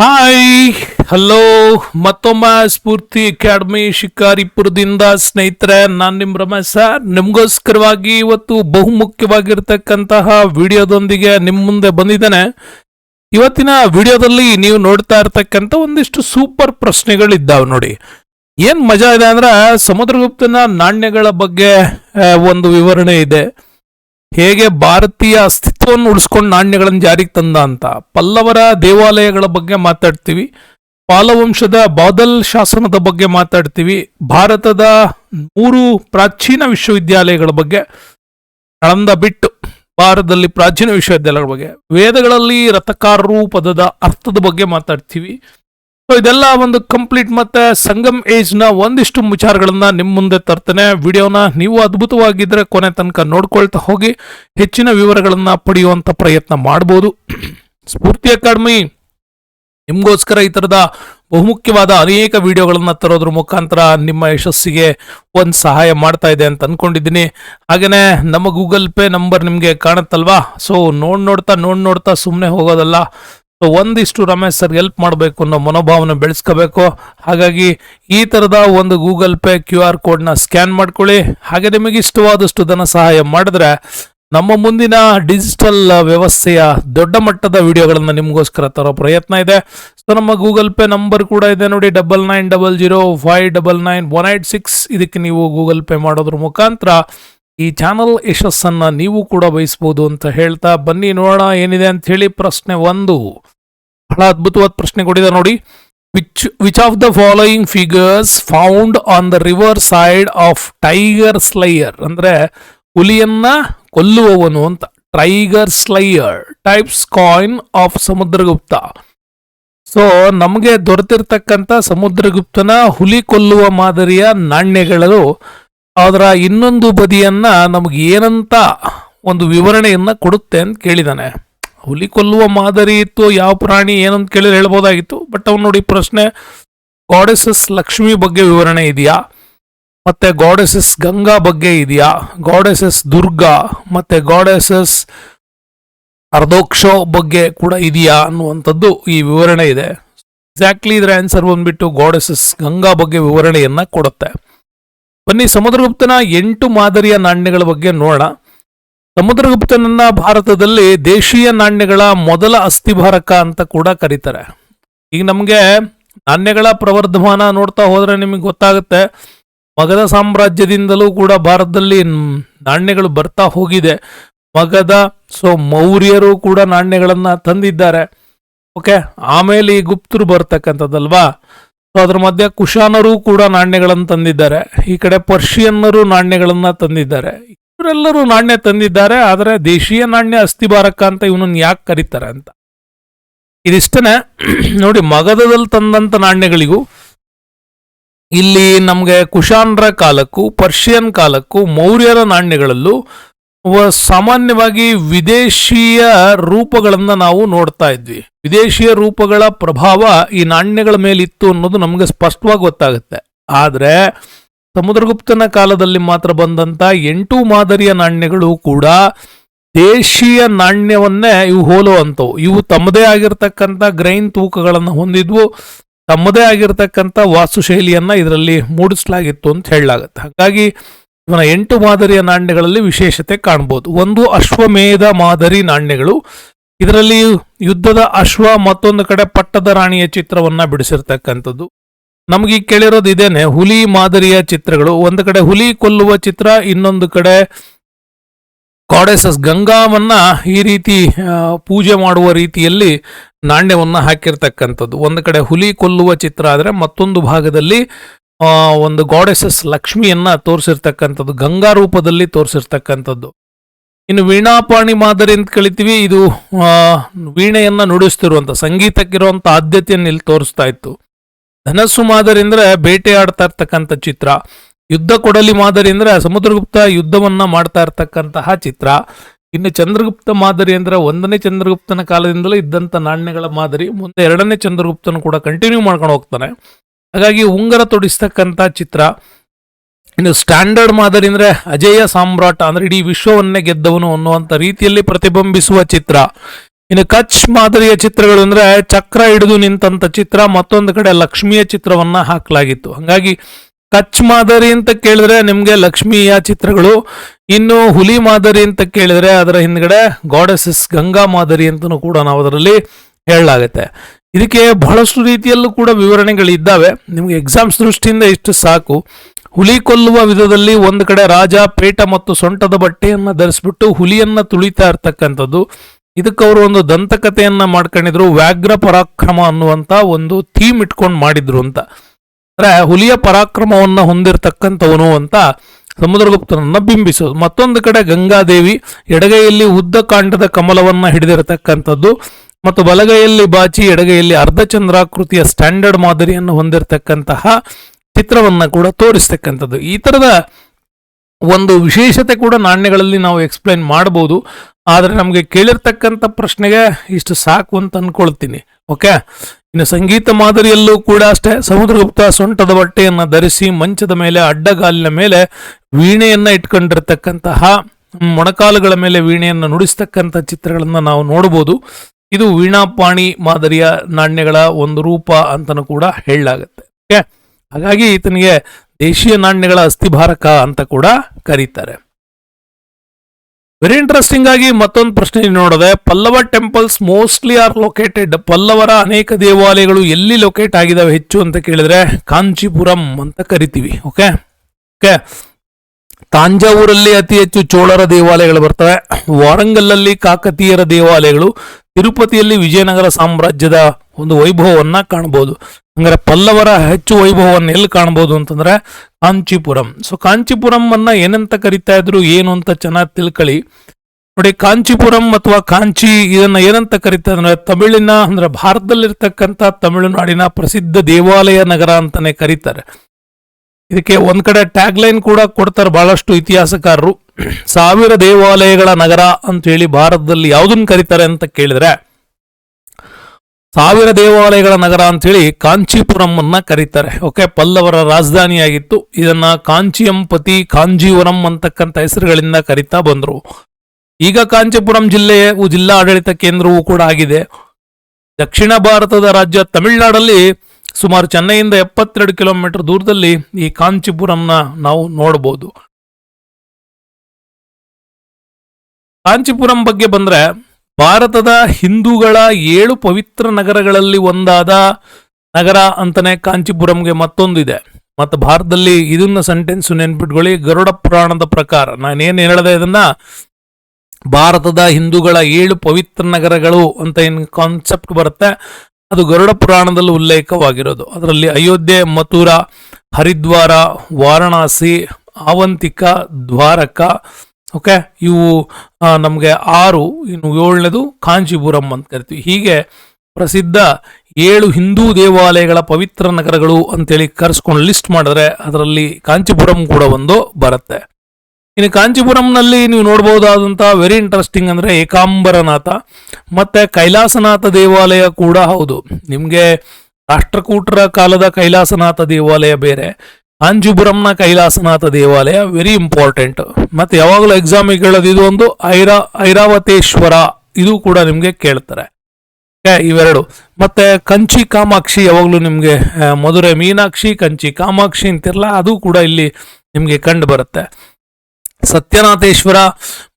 Hi, hello, ಮತ್ತೊಮ್ಮೆ ಸ್ಫೂರ್ತಿ academy ಶಿಕಾರಿಪುರದಿಂದ ಸ್ನೇಹಿತರೆ, ನಾನು ನಿಮ್ಮ ರಮೇಶ್. ಸರ್ ನಿಮಗೋಸ್ಕರವಾಗಿ ಇವತ್ತು ಬಹುಮುಖ್ಯವಾಗಿರ್ತಕ್ಕಂತಹ ವಿಡಿಯೋದೊಂದಿಗೆ ನಿಮ್ಮ ಮುಂದೆ ಬಂದಿದ್ದೇನೆ. ಇವತ್ತಿನ ವಿಡಿಯೋದಲ್ಲಿ ನೀವು ನೋಡ್ತಾ ಇರ್ತಕ್ಕಂಥ ಒಂದಿಷ್ಟು ಸೂಪರ್ ಪ್ರಶ್ನೆಗಳಿದ್ದಾವೆ ನೋಡಿ. ಏನು ಮಜಾ ಇದೆ ಅಂದ್ರೆ ಸಮುದ್ರಗುಪ್ತನ ನಾಣ್ಯಗಳ ಬಗ್ಗೆ ಒಂದು ವಿವರಣೆ ಇದೆ. ಹೇಗೆ ಭಾರತೀಯ ಅಸ್ತಿತ್ವವನ್ನು ಉಳಿಸ್ಕೊಂಡು ನಾಣ್ಯಗಳನ್ನು ಜಾರಿಗೆ ತಂದ ಅಂತ ಪಲ್ಲವರ ದೇವಾಲಯಗಳ ಬಗ್ಗೆ ಮಾತಾಡ್ತೀವಿ. ಪಾಲವಂಶದ ಬಾದಲ್ ಶಾಸನದ ಬಗ್ಗೆ ಮಾತಾಡ್ತೀವಿ. ಭಾರತದ ಮೂರು ಪ್ರಾಚೀನ ವಿಶ್ವವಿದ್ಯಾಲಯಗಳ ಬಗ್ಗೆ ನಳಂದ ಬಿಟ್ಟು ಭಾರತದಲ್ಲಿ ಪ್ರಾಚೀನ ವಿಶ್ವವಿದ್ಯಾಲಯಗಳ ಬಗ್ಗೆ, ವೇದಗಳಲ್ಲಿ ರಥಕಾರರು ಪದದ ಅರ್ಥದ ಬಗ್ಗೆ ಮಾತಾಡ್ತೀವಿ. ಸೊ ಇದೆಲ್ಲ ಒಂದು ಕಂಪ್ಲೀಟ್ ಮತ್ತೆ ಸಂಗಮ್ ಏಜ್ನ ಒಂದಿಷ್ಟು ವಿಚಾರಗಳನ್ನ ನಿಮ್ಮ ಮುಂದೆ ತರ್ತೇನೆ. ವಿಡಿಯೋನ ನೀವು ಅದ್ಭುತವಾಗಿದ್ರೆ ಕೊನೆ ತನಕ ನೋಡ್ಕೊಳ್ತಾ ಹೋಗಿ, ಹೆಚ್ಚಿನ ವಿವರಗಳನ್ನ ಪಡೆಯುವಂತ ಪ್ರಯತ್ನ ಮಾಡಬಹುದು ಸ್ಫೂರ್ತಿ ಅಕಾಡೆಮಿ, ನಿಮಗೋಸ್ಕರ ಈ ಥರದ ಬಹುಮುಖ್ಯವಾದ ಅನೇಕ ವಿಡಿಯೋಗಳನ್ನು ತರೋದ್ರ ಮುಖಾಂತರ ನಿಮ್ಮ ಯಶಸ್ಸಿಗೆ ಒಂದು ಸಹಾಯ ಮಾಡ್ತಾ ಇದೆ ಅಂತ ಅನ್ಕೊಂಡಿದ್ದೀನಿ. ಹಾಗೆಯೇ ನಮ್ಮ ಗೂಗಲ್ ಪೇ ನಂಬರ್ ನಿಮಗೆ ಕಾಣುತ್ತಲ್ವಾ? ಸೊ ನೋಡ್ ನೋಡ್ತಾ ನೋಡ್ ನೋಡ್ತಾ ಸುಮ್ಮನೆ ಹೋಗೋದಲ್ಲ. ಸೊ ಒಂದಿಷ್ಟು ರಮೇಶ್ ಸರ್ ಹೆಲ್ಪ್ ಮಾಡಬೇಕು ಅನ್ನೋ ಮನೋಭಾವನೆ ಬೆಳೆಸ್ಕೋಬೇಕು. ಹಾಗಾಗಿ ಈ ಥರದ ಒಂದು ಗೂಗಲ್ ಪೇ ಕ್ಯೂ ಆರ್ ಕೋಡ್ನ ಸ್ಕ್ಯಾನ್ ಮಾಡ್ಕೊಳ್ಳಿ. ಹಾಗೆ ನಿಮಗೆ ಇಷ್ಟವಾದಷ್ಟು ಧನ ಸಹಾಯ ಮಾಡಿದ್ರೆ ನಮ್ಮ ಮುಂದಿನ ಡಿಜಿಟಲ್ ವ್ಯವಸ್ಥೆಯ ದೊಡ್ಡ ಮಟ್ಟದ ವಿಡಿಯೋಗಳನ್ನು ನಿಮಗೋಸ್ಕರ ತರೋ ಪ್ರಯತ್ನ ಇದೆ. ಸೊ ನಮ್ಮ ಗೂಗಲ್ ಪೇ ನಂಬರ್ ಕೂಡ ಇದೆ ನೋಡಿ double nine double zero five double nine one eight six ಇದಕ್ಕೆ ನೀವು ಗೂಗಲ್ ಪೇ ಮಾಡೋದ್ರ ಮುಖಾಂತರ ಈ ಚಾನಲ್ ಯಶಸ್ಸನ್ನು ನೀವು ಕೂಡ ಬಯಸ್ಬೋದು ಅಂತ ಹೇಳ್ತಾ ಬನ್ನಿ. ನೋಡೋಣ ಏನಿದೆ ಅಂತ ಹೇಳಿ ಪ್ರಶ್ನೆ ಒಂದು. ಬಹಳ ಅದ್ಭುತವಾದ ಪ್ರಶ್ನೆ ಕೊಟ್ಟಿದೆ ನೋಡಿ. Which which of the following figures found on the reverse side of tiger slayer ಅಂದ್ರೆ ಹುಲಿಯನ್ನ ಕೊಲ್ಲುವವನು ಅಂತ. Tiger slayer types coin of Samudragupta. So ನಮಗೆ ದೊರೆತಿರ್ತಕ್ಕಂಥ ಸಮುದ್ರಗುಪ್ತನ ಹುಲಿ ಕೊಲ್ಲುವ ಮಾದರಿಯ ನಾಣ್ಯಗಳು, ಅದರ ಇನ್ನೊಂದು ಬದಿಯನ್ನ ನಮಗೆ ಏನಂತ ಒಂದು ವಿವರಣೆಯನ್ನ ಕೊಡುತ್ತೆ ಅಂತ ಕೇಳಿದಾನೆ ಹುಲಿ ಕೊಲ್ಲುವ ಮಾದರಿ ಇತ್ತು, ಯಾವ ಪ್ರಾಣಿ ಏನಂತ ಕೇಳಿದ್ರೆ ಹೇಳ್ಬೋದಾಗಿತ್ತು. ಬಟ್ ಅವ್ನು ನೋಡಿ ಪ್ರಶ್ನೆ ಗಾಡೆಸಸ್ ಲಕ್ಷ್ಮಿ ಬಗ್ಗೆ ವಿವರಣೆ ಇದೆಯಾ? ಮತ್ತೆ ಗಾಡೆಸಸ್ ಗಂಗಾ ಬಗ್ಗೆ ಇದೆಯಾ? ಗಾಡೆಸಸ್ ದುರ್ಗಾ? ಮತ್ತೆ ಗಾಡೆಸಸ್ ಅರ್ಧೋಕ್ಷೋ ಬಗ್ಗೆ ಕೂಡ ಇದೆಯಾ ಅನ್ನುವಂಥದ್ದು ಈ ವಿವರಣೆ ಇದೆ. ಎಕ್ಸಾಕ್ಟ್ಲಿ ಇದರ ಆನ್ಸರ್ ಬಂದ್ಬಿಟ್ಟು ಗಾಡೆಸಸ್ ಗಂಗಾ ಬಗ್ಗೆ ವಿವರಣೆಯನ್ನ ಕೊಡುತ್ತೆ. ಬನ್ನಿ ಸಮುದ್ರಗುಪ್ತನ ಎಂಟು ಮಾದರಿಯ ನಾಣ್ಯಗಳ ಬಗ್ಗೆ ನೋಡೋಣ. ಸಮುದ್ರಗುಪ್ತನನ್ನ ಭಾರತದಲ್ಲಿ ದೇಶೀಯ ನಾಣ್ಯಗಳ ಮೊದಲ ಅಸ್ಥಿಭಾರಕ ಅಂತ ಕೂಡ ಕರೀತಾರೆ. ಈಗ ನಮಗೆ ನಾಣ್ಯಗಳ ಪ್ರವರ್ಧಮಾನ ನೋಡ್ತಾ ಹೋದ್ರೆ ನಿಮಗೆ ಗೊತ್ತಾಗುತ್ತೆ ಮಗಧ ಸಾಮ್ರಾಜ್ಯದಿಂದಲೂ ಕೂಡ ಭಾರತದಲ್ಲಿ ನಾಣ್ಯಗಳು ಬರ್ತಾ ಹೋಗಿದೆ. ಮಗಧ ಸೊ ಮೌರ್ಯರು ಕೂಡ ನಾಣ್ಯಗಳನ್ನು ತಂದಿದ್ದಾರೆ. ಓಕೆ, ಆಮೇಲೆ ಈ ಗುಪ್ತರು ಬರ್ತಕ್ಕಂಥದ್ದಲ್ವಾ? ಸೊ ಅದ್ರ ಮಧ್ಯೆ ಕುಶಾನರು ಕೂಡ ನಾಣ್ಯಗಳನ್ನು ತಂದಿದ್ದಾರೆ. ಈ ಕಡೆ ಪರ್ಷಿಯನ್ನರು ನಾಣ್ಯಗಳನ್ನು ತಂದಿದ್ದಾರೆ. ಇವರೆಲ್ಲರೂ ನಾಣ್ಯ ತಂದಿದ್ದಾರೆ, ಆದರೆ ದೇಶೀಯ ನಾಣ್ಯ ಅಸ್ಥಿಭಾರಕ ಅಂತ ಇವನನ್ನು ಯಾಕೆ ಕರೀತಾರೆ ಅಂತ. ಇದಿಷ್ಟನೇ ನೋಡಿ ಮಗಧದಲ್ಲಿ ತಂದಂಥ ನಾಣ್ಯಗಳಿಗೂ, ಇಲ್ಲಿ ನಮಗೆ ಕುಶಾನ್ರ ಕಾಲಕ್ಕೂ, ಪರ್ಷಿಯನ್ ಕಾಲಕ್ಕೂ, ಮೌರ್ಯರ ನಾಣ್ಯಗಳಲ್ಲೂ ಸಾಮಾನ್ಯವಾಗಿ ವಿದೇಶೀಯ ರೂಪಗಳನ್ನು ನಾವು ನೋಡ್ತಾ ಇದ್ವಿ. ವಿದೇಶೀಯ ರೂಪಗಳ ಪ್ರಭಾವ ಈ ನಾಣ್ಯಗಳ ಮೇಲಿತ್ತು ಅನ್ನೋದು ನಮಗೆ ಸ್ಪಷ್ಟವಾಗಿ ಗೊತ್ತಾಗುತ್ತೆ. ಆದ್ರೆ ಸಮುದ್ರಗುಪ್ತನ ಕಾಲದಲ್ಲಿ ಮಾತ್ರ ಬಂದಂತ ಎಂಟು ಮಾದರಿಯ ನಾಣ್ಯಗಳು ಕೂಡ ದೇಶೀಯ ನಾಣ್ಯವನ್ನೇ ಇವು ಹೋಲುವಂಥವು ಇವು ತಮ್ಮದೇ ಆಗಿರ್ತಕ್ಕಂಥ ಗ್ರೈನ್ ತೂಕಗಳನ್ನು ಹೊಂದಿದ್ವು, ತಮ್ಮದೇ ಆಗಿರ್ತಕ್ಕಂಥ ವಾಸ್ತುಶೈಲಿಯನ್ನು ಇದರಲ್ಲಿ ಮೂಡಿಸಲಾಗಿತ್ತು ಅಂತ ಹೇಳಲಾಗುತ್ತೆ. ಹಾಗಾಗಿ ಇವನ ಎಂಟು ಮಾದರಿಯ ನಾಣ್ಯಗಳಲ್ಲಿ ವಿಶೇಷತೆ ಕಾಣ್ಬೋದು. ಒಂದು ಅಶ್ವಮೇಧ ಮಾದರಿ ನಾಣ್ಯಗಳು. ಇದರಲ್ಲಿ ಯುದ್ಧದ ಅಶ್ವ ಮತ್ತೊಂದು ಕಡೆ ಪಟ್ಟದ ರಾಣಿಯ ಚಿತ್ರವನ್ನ ಬಿಡಿಸಿರ್ತಕ್ಕಂಥದ್ದು. ನಮಗೆ ಕೇಳಿರೋದು ಇದೇನೆ, ಹುಲಿ ಮಾದರಿಯ ಚಿತ್ರಗಳು. ಒಂದು ಕಡೆ ಹುಲಿ ಕೊಲ್ಲುವ ಚಿತ್ರ, ಇನ್ನೊಂದು ಕಡೆ ಗೋಡೆಸಸ್ ಗಂಗಾವನ್ನ ಈ ರೀತಿ ಪೂಜೆ ಮಾಡುವ ರೀತಿಯಲ್ಲಿ ನಾಣ್ಯವನ್ನು ಹಾಕಿರ್ತಕ್ಕಂಥದ್ದು. ಒಂದು ಕಡೆ ಹುಲಿ ಕೊಲ್ಲುವ ಚಿತ್ರ ಆದರೆ ಮತ್ತೊಂದು ಭಾಗದಲ್ಲಿ ಒಂದು ಗಾಡೆಸಸ್ ಲಕ್ಷ್ಮಿಯನ್ನ ತೋರಿಸಿರ್ತಕ್ಕಂಥದ್ದು, ಗಂಗಾ ರೂಪದಲ್ಲಿ ತೋರಿಸಿರ್ತಕ್ಕಂಥದ್ದು. ಇನ್ನು ವೀಣಾಪಾಣಿ ಮಾದರಿ ಅಂತ ಕಳಿತೀವಿ, ಇದು ವೀಣೆಯನ್ನ ನುಡಿಸ್ತಿರುವಂತ, ಸಂಗೀತಕ್ಕಿರುವಂತ ಆದ್ಯತೆಯನ್ನು ಇಲ್ಲಿ ತೋರಿಸ್ತಾ ಇತ್ತು. ಧನಸ್ಸು ಮಾದರಿ ಅಂದ್ರೆ ಬೇಟೆಯಾಡ್ತಾ ಇರ್ತಕ್ಕಂಥ ಚಿತ್ರ, ಯುದ್ಧ ಕೊಡಲಿ ಮಾದರಿ ಅಂದ್ರೆ ಸಮುದ್ರಗುಪ್ತ ಯುದ್ಧವನ್ನ ಮಾಡ್ತಾ ಇರ್ತಕ್ಕಂತಹ ಚಿತ್ರ. ಇನ್ನು ಚಂದ್ರಗುಪ್ತ ಮಾದರಿ ಅಂದ್ರೆ ಒಂದನೇ ಚಂದ್ರಗುಪ್ತನ ಕಾಲದಿಂದಲೇ ಇದ್ದಂಥ ನಾಣ್ಯಗಳ ಮಾದರಿ, ಮುಂದೆ ಎರಡನೇ ಚಂದ್ರಗುಪ್ತನ ಕೂಡ ಕಂಟಿನ್ಯೂ ಮಾಡ್ಕೊಂಡು ಹೋಗ್ತಾನೆ. ಹಾಗಾಗಿ ಉಂಗರ ತೊಡಿಸ್ತಕ್ಕಂಥ ಚಿತ್ರ. ಇನ್ನು ಸ್ಟ್ಯಾಂಡರ್ಡ್ ಮಾದರಿ ಅಂದ್ರೆ ಅಜೇಯ ಸಾಮ್ರಾಟ ಅಂದ್ರೆ ಇಡೀ ವಿಶ್ವವನ್ನೇ ಗೆದ್ದವನು ಅನ್ನುವಂಥ ರೀತಿಯಲ್ಲಿ ಪ್ರತಿಬಿಂಬಿಸುವ ಚಿತ್ರ. ಇನ್ನು ಕಚ್ ಮಾದರಿಯ ಚಿತ್ರಗಳು ಅಂದ್ರೆ ಚಕ್ರ ಹಿಡಿದು ನಿಂತಂಥ ಚಿತ್ರ, ಮತ್ತೊಂದು ಕಡೆ ಲಕ್ಷ್ಮಿಯ ಚಿತ್ರವನ್ನ ಹಾಕಲಾಗಿತ್ತು. ಹಾಗಾಗಿ ಕಚ್ ಮಾದರಿ ಅಂತ ಕೇಳಿದ್ರೆ ನಿಮಗೆ ಲಕ್ಷ್ಮಿಯ ಚಿತ್ರಗಳು, ಇನ್ನು ಹುಲಿ ಮಾದರಿ ಅಂತ ಕೇಳಿದ್ರೆ ಅದರ ಹಿಂದ್ಗಡೆ ಗಾಡೆಸಸ್ ಗಂಗಾ ಮಾದರಿ ಅಂತಲೂ ಕೂಡ ನಾವು ಅದರಲ್ಲಿ ಹೇಳಲಾಗುತ್ತೆ. ಇದಕ್ಕೆ ಬಹಳಷ್ಟು ರೀತಿಯಲ್ಲೂ ಕೂಡ ವಿವರಣೆಗಳಿದ್ದಾವೆ. ನಿಮ್ಗೆ ಎಕ್ಸಾಮ್ಸ್ ದೃಷ್ಟಿಯಿಂದ ಇಷ್ಟು ಸಾಕು. ಹುಲಿ ಕೊಲ್ಲುವ ವಿಧದಲ್ಲಿ ಒಂದು ಕಡೆ ರಾಜ ಪೇಟ ಮತ್ತು ಸೊಂಟದ ಬಟ್ಟೆಯನ್ನು ಧರಿಸ್ಬಿಟ್ಟು ಹುಲಿಯನ್ನ ತುಳಿತಾ ಇರ್ತಕ್ಕಂಥದ್ದು. ಇದಕ್ಕೆ ಅವರು ಒಂದು ದಂತಕಥೆಯನ್ನ ಮಾಡ್ಕೊಂಡಿದ್ರು, ವ್ಯಾಘ್ರ ಪರಾಕ್ರಮ ಅನ್ನುವಂತ ಒಂದು ಥೀಮ್ ಇಟ್ಕೊಂಡು ಮಾಡಿದ್ರು ಅಂತ. ಅಂದ್ರೆ ಹುಲಿಯ ಪರಾಕ್ರಮವನ್ನ ಹೊಂದಿರತಕ್ಕಂಥವನು ಅಂತ ಸಮುದ್ರಗುಪ್ತನನ್ನ ಬಿಂಬಿಸೋದು. ಮತ್ತೊಂದು ಕಡೆ ಗಂಗಾದೇವಿ ಎಡಗೈಯಲ್ಲಿ ಉದ್ದ ಕಾಂಡದ ಕಮಲವನ್ನ ಹಿಡಿದಿರತಕ್ಕಂಥದ್ದು ಮತ್ತು ಬಲಗೈಯಲ್ಲಿ ಬಾಚಿ ಎಡಗೈಯಲ್ಲಿ ಅರ್ಧಚಂದ್ರಾಕೃತಿಯ ಸ್ಟ್ಯಾಂಡರ್ಡ್ ಮಾದರಿಯನ್ನು ಹೊಂದಿರತಕ್ಕಂತಹ ಚಿತ್ರವನ್ನ ಕೂಡ ತೋರಿಸ್ತಕ್ಕಂಥದ್ದು. ಈ ತರದ ಒಂದು ವಿಶೇಷತೆ ಕೂಡ ನಾಣ್ಯಗಳಲ್ಲಿ ನಾವು ಎಕ್ಸ್ಪ್ಲೈನ್ ಮಾಡಬಹುದು ಆದರೆ ನಮಗೆ ಕೇಳಿರ್ತಕ್ಕಂಥ ಪ್ರಶ್ನೆಗೆ ಇಷ್ಟು ಸಾಕು ಅಂತ ಅನ್ಕೊಳ್ತೀನಿ, ಓಕೆ? ಇನ್ನು ಸಂಗೀತ ಮಾದರಿಯಲ್ಲೂ ಕೂಡ ಅಷ್ಟೇ, ಸಮುದ್ರಗುಪ್ತ ಸೊಂಟದ ಬಟ್ಟೆಯನ್ನು ಧರಿಸಿ ಮಂಚದ ಮೇಲೆ ಅಡ್ಡಗಾಲಿನ ಮೇಲೆ ವೀಣೆಯನ್ನ ಇಟ್ಕೊಂಡಿರ್ತಕ್ಕಂತಹ, ಮೊಣಕಾಲುಗಳ ಮೇಲೆ ವೀಣೆಯನ್ನು ನುಡಿಸ್ತಕ್ಕಂಥ ಚಿತ್ರಗಳನ್ನು ನಾವು ನೋಡಬಹುದು ಇದು ವೀಣಾಪಾಣಿ ಮಾದರಿಯ ನಾಣ್ಯಗಳ ಒಂದು ರೂಪ ಅಂತಲೂ ಕೂಡ ಹೇಳಲಾಗುತ್ತೆ, ಓಕೆ? ಹಾಗಾಗಿ ಈತನಿಗೆ ದೇಶೀಯ ನಾಣ್ಯಗಳ ಅಸ್ಥಿಭಾರಕ ಅಂತ ಕೂಡ ಕರೀತಾರೆ. ವೆರಿ ಇಂಟ್ರೆಸ್ಟಿಂಗ್ ಆಗಿ ಮತ್ತೊಂದು ಪ್ರಶ್ನೆ ನೋಡಿದೆ, Pallava temples mostly are located ಪಲ್ಲವರ ಅನೇಕ ದೇವಾಲಯಗಳು ಎಲ್ಲಿ ಲೊಕೇಟ್ ಆಗಿದಾವೆ ಹೆಚ್ಚು ಅಂತ ಕೇಳಿದ್ರೆ ಕಾಂಚೀಪುರಂ ಅಂತ ಕರಿತೀವಿ ಓಕೆ ಓಕೆ ತಾಂಜಾವೂರಲ್ಲಿ ಅತಿ ಹೆಚ್ಚು ಚೋಳರ ದೇವಾಲಯಗಳು ಬರ್ತವೆ. ವಾರಂಗಲ್ಲಲ್ಲಿ ಕಾಕತೀಯರ ದೇವಾಲಯಗಳು, ತಿರುಪತಿಯಲ್ಲಿ ವಿಜಯನಗರ ಸಾಮ್ರಾಜ್ಯದ ಒಂದು ವೈಭವವನ್ನ ಕಾಣಬಹುದು. ಹಂಗಾರೆ ಪಲ್ಲವರ ಹೆಚ್ಚು ವೈಭವವನ್ನು ಎಲ್ಲಿ ಕಾಣಬಹುದು ಅಂತಂದ್ರೆ ಕಾಂಚೀಪುರಂ. ಸೊ ಕಾಂಚಿಪುರಂ ಅನ್ನ ಏನಂತ ಕರಿತಾ ಇದ್ರು, ಏನು ಅಂತ ಚೆನ್ನಾಗಿ ತಿಳ್ಕೊಳ್ಳಿ. ನೋಡಿ, ಕಾಂಚಿಪುರಂ ಅಥವಾ ಕಾಂಚಿ ಇದನ್ನ ಏನಂತ ಕರಿತಾ ಅಂದ್ರೆ, ತಮಿಳಿನ ಅಂದ್ರೆ ಭಾರತದಲ್ಲಿರ್ತಕ್ಕಂಥ ತಮಿಳುನಾಡಿನ ಪ್ರಸಿದ್ಧ ದೇವಾಲಯ ನಗರ ಅಂತಾನೆ ಕರೀತಾರೆ. ಇದಕ್ಕೆ ಒಂದ್ ಕಡೆ ಟ್ಯಾಗ್ ಲೈನ್ ಕೂಡ ಕೊಡ್ತಾರೆ ಬಹಳಷ್ಟು ಇತಿಹಾಸಕಾರರು. ಸಾವಿರ ದೇವಾಲಯಗಳ ನಗರ ಅಂತ ಹೇಳಿ ಭಾರತದಲ್ಲಿ ಯಾವುದನ್ನು ಕರೀತಾರೆ ಅಂತ ಕೇಳಿದ್ರೆ ಸಾವಿರ ದೇವಾಲಯಗಳ ನಗರ ಅಂತ ಹೇಳಿ ಕಾಂಚೀಪುರಂ ಅನ್ನ ಕರೀತಾರೆ. ಓಕೆ, ಪಲ್ಲವರ ರಾಜಧಾನಿಯಾಗಿತ್ತು. ಇದನ್ನ ಕಾಂಚಿಯಂಪತಿ ಕಾಂಜೀವರಂ ಅಂತಕ್ಕಂಥ ಹೆಸರುಗಳಿಂದ ಕರೀತಾ ಬಂದರು. ಈಗ ಕಾಂಚೀಪುರಂ ಜಿಲ್ಲೆಯ ಜಿಲ್ಲಾ ಆಡಳಿತ ಕೇಂದ್ರವೂ ಕೂಡ ಆಗಿದೆ. ದಕ್ಷಿಣ ಭಾರತದ ರಾಜ್ಯ ತಮಿಳುನಾಡಲ್ಲಿ ಸುಮಾರು ಚೆನ್ನೈಯಿಂದ ಎಪ್ಪತ್ತೆರಡು ಕಿಲೋಮೀಟರ್ ದೂರದಲ್ಲಿ ಈ ಕಾಂಚೀಪುರಂನ ನಾವು ನೋಡಬಹುದು ಕಾಂಚೀಪುರಂ ಬಗ್ಗೆ ಬಂದ್ರೆ ಭಾರತದ ಹಿಂದೂಗಳ ಏಳು ಪವಿತ್ರ ನಗರಗಳಲ್ಲಿ ಒಂದಾದ ನಗರ ಅಂತಲೇ ಕಾಂಚಿಪುರಂಗೆ ಮತ್ತೊಂದಿದೆ. ಮತ್ತು ಭಾರತದಲ್ಲಿ ಇದನ್ನ ಸೆಂಟೆನ್ಸ್ ನೆನ್ಪಿಟ್ಕೊಳ್ಳಿ, ಗರುಡ ಪುರಾಣದ ಪ್ರಕಾರ. ನಾನೇನು ಹೇಳಿದೆ ಇದನ್ನ? ಭಾರತದ ಹಿಂದೂಗಳ ಏಳು ಪವಿತ್ರ ನಗರಗಳು ಅಂತ ಏನು ಕಾನ್ಸೆಪ್ಟ್ ಬರುತ್ತೆ? ಅದು ಗರುಡ ಪುರಾಣದಲ್ಲಿ ಉಲ್ಲೇಖವಾಗಿರೋದು. ಅದರಲ್ಲಿ ಅಯೋಧ್ಯೆ, ಮಥುರಾ, ಹರಿದ್ವಾರ, ವಾರಣಾಸಿ, ಆವಂತಿಕ, ದ್ವಾರಕ ಓಕೆ ಇವು ನಮಗೆ ಆರು, ಇನ್ನು ಏಳನೇದು ಕಾಂಚೀಪುರಂ ಅಂತ ಕರಿತೀವಿ. ಹೀಗೆ ಪ್ರಸಿದ್ಧ ಏಳು ಹಿಂದೂ ದೇವಾಲಯಗಳ ಪವಿತ್ರ ನಗರಗಳು ಅಂತೇಳಿ ಕರೆಸ್ಕೊಂಡು ಲಿಸ್ಟ್ ಮಾಡಿದ್ರೆ ಅದರಲ್ಲಿ ಕಾಂಚಿಪುರಂ ಕೂಡ ಒಂದು ಬರುತ್ತೆ. ಇನ್ನು ಕಾಂಚಿಪುರಂನಲ್ಲಿ ನೀವು ನೋಡ್ಬೋದಾದಂಥ ವೆರಿ ಇಂಟ್ರೆಸ್ಟಿಂಗ್ ಅಂದರೆ ಏಕಾಂಬರನಾಥ, ಮತ್ತು ಕೈಲಾಸನಾಥ ದೇವಾಲಯ ಕೂಡ ಹೌದು. ನಿಮಗೆ ರಾಷ್ಟ್ರಕೂಟರ ಕಾಲದ ಕೈಲಾಸನಾಥ ದೇವಾಲಯ ಬೇರೆ ಕಾಂಚೀಪುರಂನ ಕೈಲಾಸನಾಥ ದೇವಾಲಯ ವೆರಿ ಇಂಪಾರ್ಟೆಂಟ್ ಮತ್ತೆ ಯಾವಾಗಲೂ ಎಕ್ಸಾಮಿಗೆ ಕೇಳೋದು ಇದು ಒಂದು ಐರಾ, ಐರಾವತೇಶ್ವರ. ಇದು ಕೂಡ ನಿಮಗೆ ಕೇಳ್ತಾರೆ. ಇವೆರಡು. ಮತ್ತೆ ಕಂಚಿ ಕಾಮಾಕ್ಷಿ ಯಾವಾಗಲೂ ನಿಮಗೆ ಮಧುರೆ ಮೀನಾಕ್ಷಿ, ಕಂಚಿ ಕಾಮಾಕ್ಷಿ ಅಂತಿರಲ್ಲ ಅದು ಕೂಡ ಇಲ್ಲಿ ನಿಮಗೆ ಕಂಡು ಬರುತ್ತೆ. ಸತ್ಯನಾಥೇಶ್ವರ,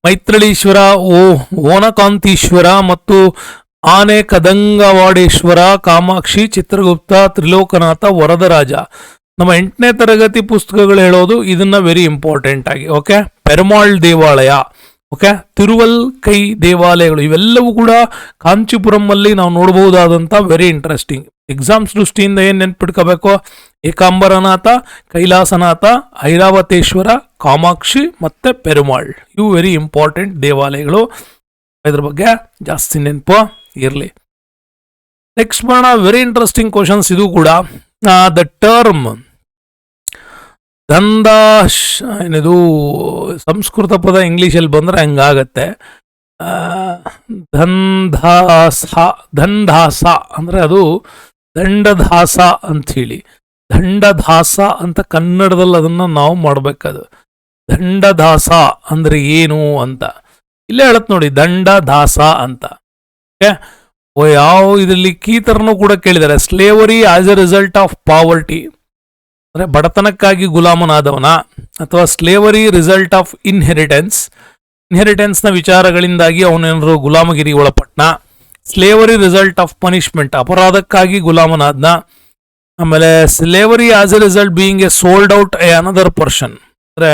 ಮೈತ್ರಳೀಶ್ವರ, ಓ ಓನಕಾಂತೀಶ್ವರ ಮತ್ತು ಆನೆ ಕದಂಗವಾಡೇಶ್ವರ ಕಾಮಾಕ್ಷಿ, ಚಿತ್ರಗುಪ್ತ, ತ್ರಿಲೋಕನಾಥ, ವರದರಾಜ. ನಮ್ಮ ಎಂಟನೇ ತರಗತಿ ಪುಸ್ತಕಗಳು ಹೇಳೋದು ಇದನ್ನ ವೆರಿ ಇಂಪಾರ್ಟೆಂಟ್ ಆಗಿ ಓಕೆ ಪೆರಮಾಳ್ ದೇವಾಲಯ ಓಕೆ ತಿರುವಲ್ ಕೈ ದೇವಾಲಯಗಳು, ಇವೆಲ್ಲವೂ ಕೂಡ ಕಾಂಚಿಪುರಂ ನಾವು ನೋಡಬಹುದಾದಂತ ವೆರಿ ಇಂಟ್ರೆಸ್ಟಿಂಗ್ ಎಕ್ಸಾಮ್ಸ್ ದೃಷ್ಟಿಯಿಂದ ಏನು ನೆನ್ಪಿಟ್ಕೋಬೇಕು? ಏಕಾಂಬರನಾಥ, ಕೈಲಾಸನಾಥ, ಐರಾವತೇಶ್ವರ, ಕಾಮಾಕ್ಷಿ ಮತ್ತೆ ಪೆರುಮಾಳ್. ಇವು ವೆರಿ ಇಂಪಾರ್ಟೆಂಟ್ ದೇವಾಲಯಗಳು. ಇದ್ರ ಬಗ್ಗೆ ಜಾಸ್ತಿ ನೆನಪು ಇರಲಿ. ನೆಕ್ಸ್ಟ್ ಮಾಡೋಣ ವೆರಿ ಇಂಟ್ರೆಸ್ಟಿಂಗ್ ಕ್ವಶನ್ಸ್ ಇದು ಕೂಡ. ದ ಟರ್ಮ್ ದಂದಾಶ್ ಏನಿದು ಸಂಸ್ಕೃತ ಪದ ಇಂಗ್ಲೀಷಲ್ಲಿ ಬಂದರೆ ಹಂಗಾಗತ್ತೆ. ಆ, ದಂಧಾಸ ಅಂದ್ರೆ ಅದು ದಂಡಧಾಸ ಅಂತ ಹೇಳಿ ದಂಡಧಾಸ ಅಂತ ಕನ್ನಡದಲ್ಲಿ ಅದನ್ನು ನಾವು ಮಾಡ್ಬೇಕದು. ದಂಡದಾಸ ಅಂದರೆ ಏನು ಅಂತ. ಇಲ್ಲೇ ಹೇಳತ್ ನೋಡಿ ದಂಡದಾಸ ಅಂತ. ಓಕೆ? ಓ, ಯಾವ ಇದರಲ್ಲಿ ಕೀತರನ್ನು ಕೂಡ ಕೇಳಿದ್ದಾರೆ. Slavery as a result of poverty ಅಂದರೆ ಬಡತನಕ್ಕಾಗಿ ಗುಲಾಮನಾದವನ ಅಥವಾ ಸ್ಲೇವರಿ ರಿಸಲ್ಟ್ ಆಫ್ ಇನ್ಹೆರಿಟೆನ್ಸ್ ಇನ್ಹೆರಿಟೆನ್ಸ್ನ ವಿಚಾರಗಳಿಂದಾಗಿ ಅವನೇನಾದ್ರು ಗುಲಾಮಗಿರಿ ಒಳಪಟ್ಟನ ಸ್ಲೇವರಿ ರಿಸಲ್ಟ್ ಆಫ್ ಪನಿಷ್ಮೆಂಟ್ ಅಪರಾಧಕ್ಕಾಗಿ ಗುಲಾಮನಾದ್ನ. ಆಮೇಲೆ slavery as a result being a sold out a another person ಅಂದ್ರೆ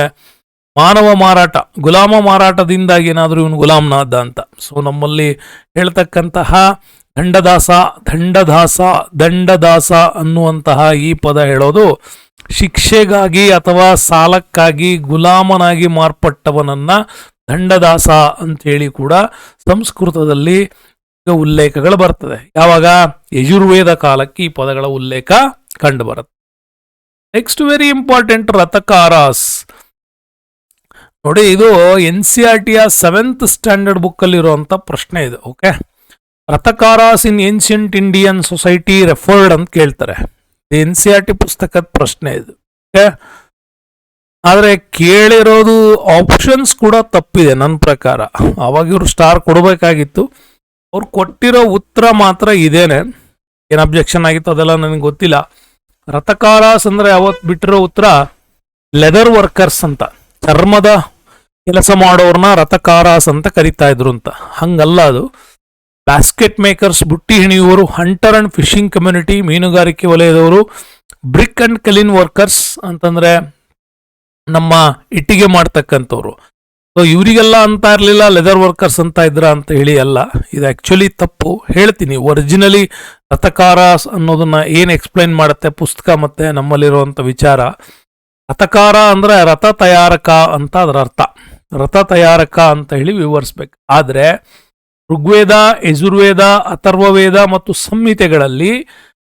ಮಾನವ ಮಾರಾಟ, ಗುಲಾಮ ಮಾರಾಟದಿಂದಾಗಿ ಏನಾದರೂ ಇವನು ಗುಲಾಮನಾದ ಅಂತ. ಸೊ ನಮ್ಮಲ್ಲಿ ಹೇಳ್ತಕ್ಕಂತಹ ದಂಡದಾಸ ದಂಡದಾಸ ದಂಡದಾಸ ಅನ್ನುವಂತಹ ಈ ಪದ ಹೇಳೋದು ಶಿಕ್ಷೆಗಾಗಿ ಅಥವಾ ಸಾಲಕ್ಕಾಗಿ ಗುಲಾಮನಾಗಿ ಮಾರ್ಪಟ್ಟವನನ್ನ ದಂಡದಾಸ ಅಂತೇಳಿ ಕೂಡ ಸಂಸ್ಕೃತದಲ್ಲಿ ಉಲ್ಲೇಖಗಳು ಬರ್ತದೆ. ಯಾವಾಗ? ಯಜುರ್ವೇದ ಕಾಲಕ್ಕೆ ಈ ಪದಗಳ ಉಲ್ಲೇಖ ಕಂಡು ಬರುತ್ತೆ. Next very important rathakaras. ನೋಡಿ, ಇದು ಎನ್ ಸಿ ಆರ್ ಟಿಯ ಸೆವೆಂತ್ ಸ್ಟ್ಯಾಂಡರ್ಡ್ ಬುಕ್ ಅಲ್ಲಿ ಇರುವಂತ ಪ್ರಶ್ನೆ ಇದು okay rathakaras in ancient Indian society referred ಅಂತ ಕೇಳ್ತಾರೆ. ಎನ್ ಸಿ ಆರ್ ಟಿ ಪುಸ್ತಕದ ಪ್ರಶ್ನೆ ಇದು ಓಕೆ ಆದರೆ ಕೇಳಿರೋದು ಆಪ್ಷನ್ಸ್ ಕೂಡ ತಪ್ಪಿದೆ ನನ್ನ ಪ್ರಕಾರ. ಅವಾಗ ಇವರು ಸ್ಟಾರ್ ಕೊಡಬೇಕಾಗಿತ್ತು. ಅವ್ರು ಕೊಟ್ಟಿರೋ ಉತ್ತರ ಮಾತ್ರ ಇದೇನೆ. ಏನು ಅಬ್ಜೆಕ್ಷನ್ ಆಗಿತ್ತು ಅದೆಲ್ಲ ನನಗೆ ಗೊತ್ತಿಲ್ಲ. ರಥಕಾರಾಸ್ ಅಂದರೆ ಅವತ್ತು ಬಿಟ್ಟಿರೋ ಉತ್ತರ ಲೆದರ್ ವರ್ಕರ್ಸ್ ಅಂತ. ಚರ್ಮದ ಕೆಲಸ ಮಾಡೋರ್ನ ರಥಕಾರಾಸ್ ಅಂತ ಕರಿತಾ ಇದ್ರು ಅಂತ. ಹಂಗಲ್ಲ ಅದು. ಬ್ಯಾಸ್ಕೆಟ್ ಮೇಕರ್ಸ್ ಬುಟ್ಟಿ ಹೆಣಿಯುವವರು ಹಂಟರ್ ಅಂಡ್ ಫಿಶಿಂಗ್ ಕಮ್ಯುನಿಟಿ ಮೀನುಗಾರಿಕೆ ವಲಯದವರು ಬ್ರಿಕ್ ಅಂಡ್ ಕಲಿನ್ ವರ್ಕರ್ಸ್ ಅಂತಂದ್ರೆ ನಮ್ಮ ಇಟ್ಟಿಗೆ ಮಾಡ್ತಕ್ಕಂಥವ್ರು. ಸೊ ಇವರಿಗೆಲ್ಲ ಅಂತ ಇರಲಿಲ್ಲ ಲೆದರ್ ವರ್ಕರ್ಸ್ ಅಂತ ಇದ್ರ ಅಂತ ಹೇಳಿ ಅಲ್ಲ. ಇದು ಆಕ್ಚುಲಿ ತಪ್ಪು. ಹೇಳ್ತೀನಿ ಒರಿಜಿನಲಿ ರಥಕಾರಾಸ್ ಅನ್ನೋದನ್ನ ಏನು ಎಕ್ಸ್ಪ್ಲೈನ್ ಮಾಡುತ್ತೆ, ಪುಸ್ತಕ ಮತ್ತೆ ನಮ್ಮಲ್ಲಿರುವಂಥ ವಿಚಾರ. ರಥಕಾರ ಅಂದ್ರೆ ರಥ ತಯಾರಕ ಅಂತ ಅದರ ಅರ್ಥ. ರಥ ತಯಾರಕ ಅಂತ ಹೇಳಿ ವಿವರಿಸ್ಬೇಕು. ಆದರೆ ಋಗ್ವೇದ, ಯಜುರ್ವೇದ, ಅಥರ್ವವೇದ ಮತ್ತು ಸಂಹಿತೆಗಳಲ್ಲಿ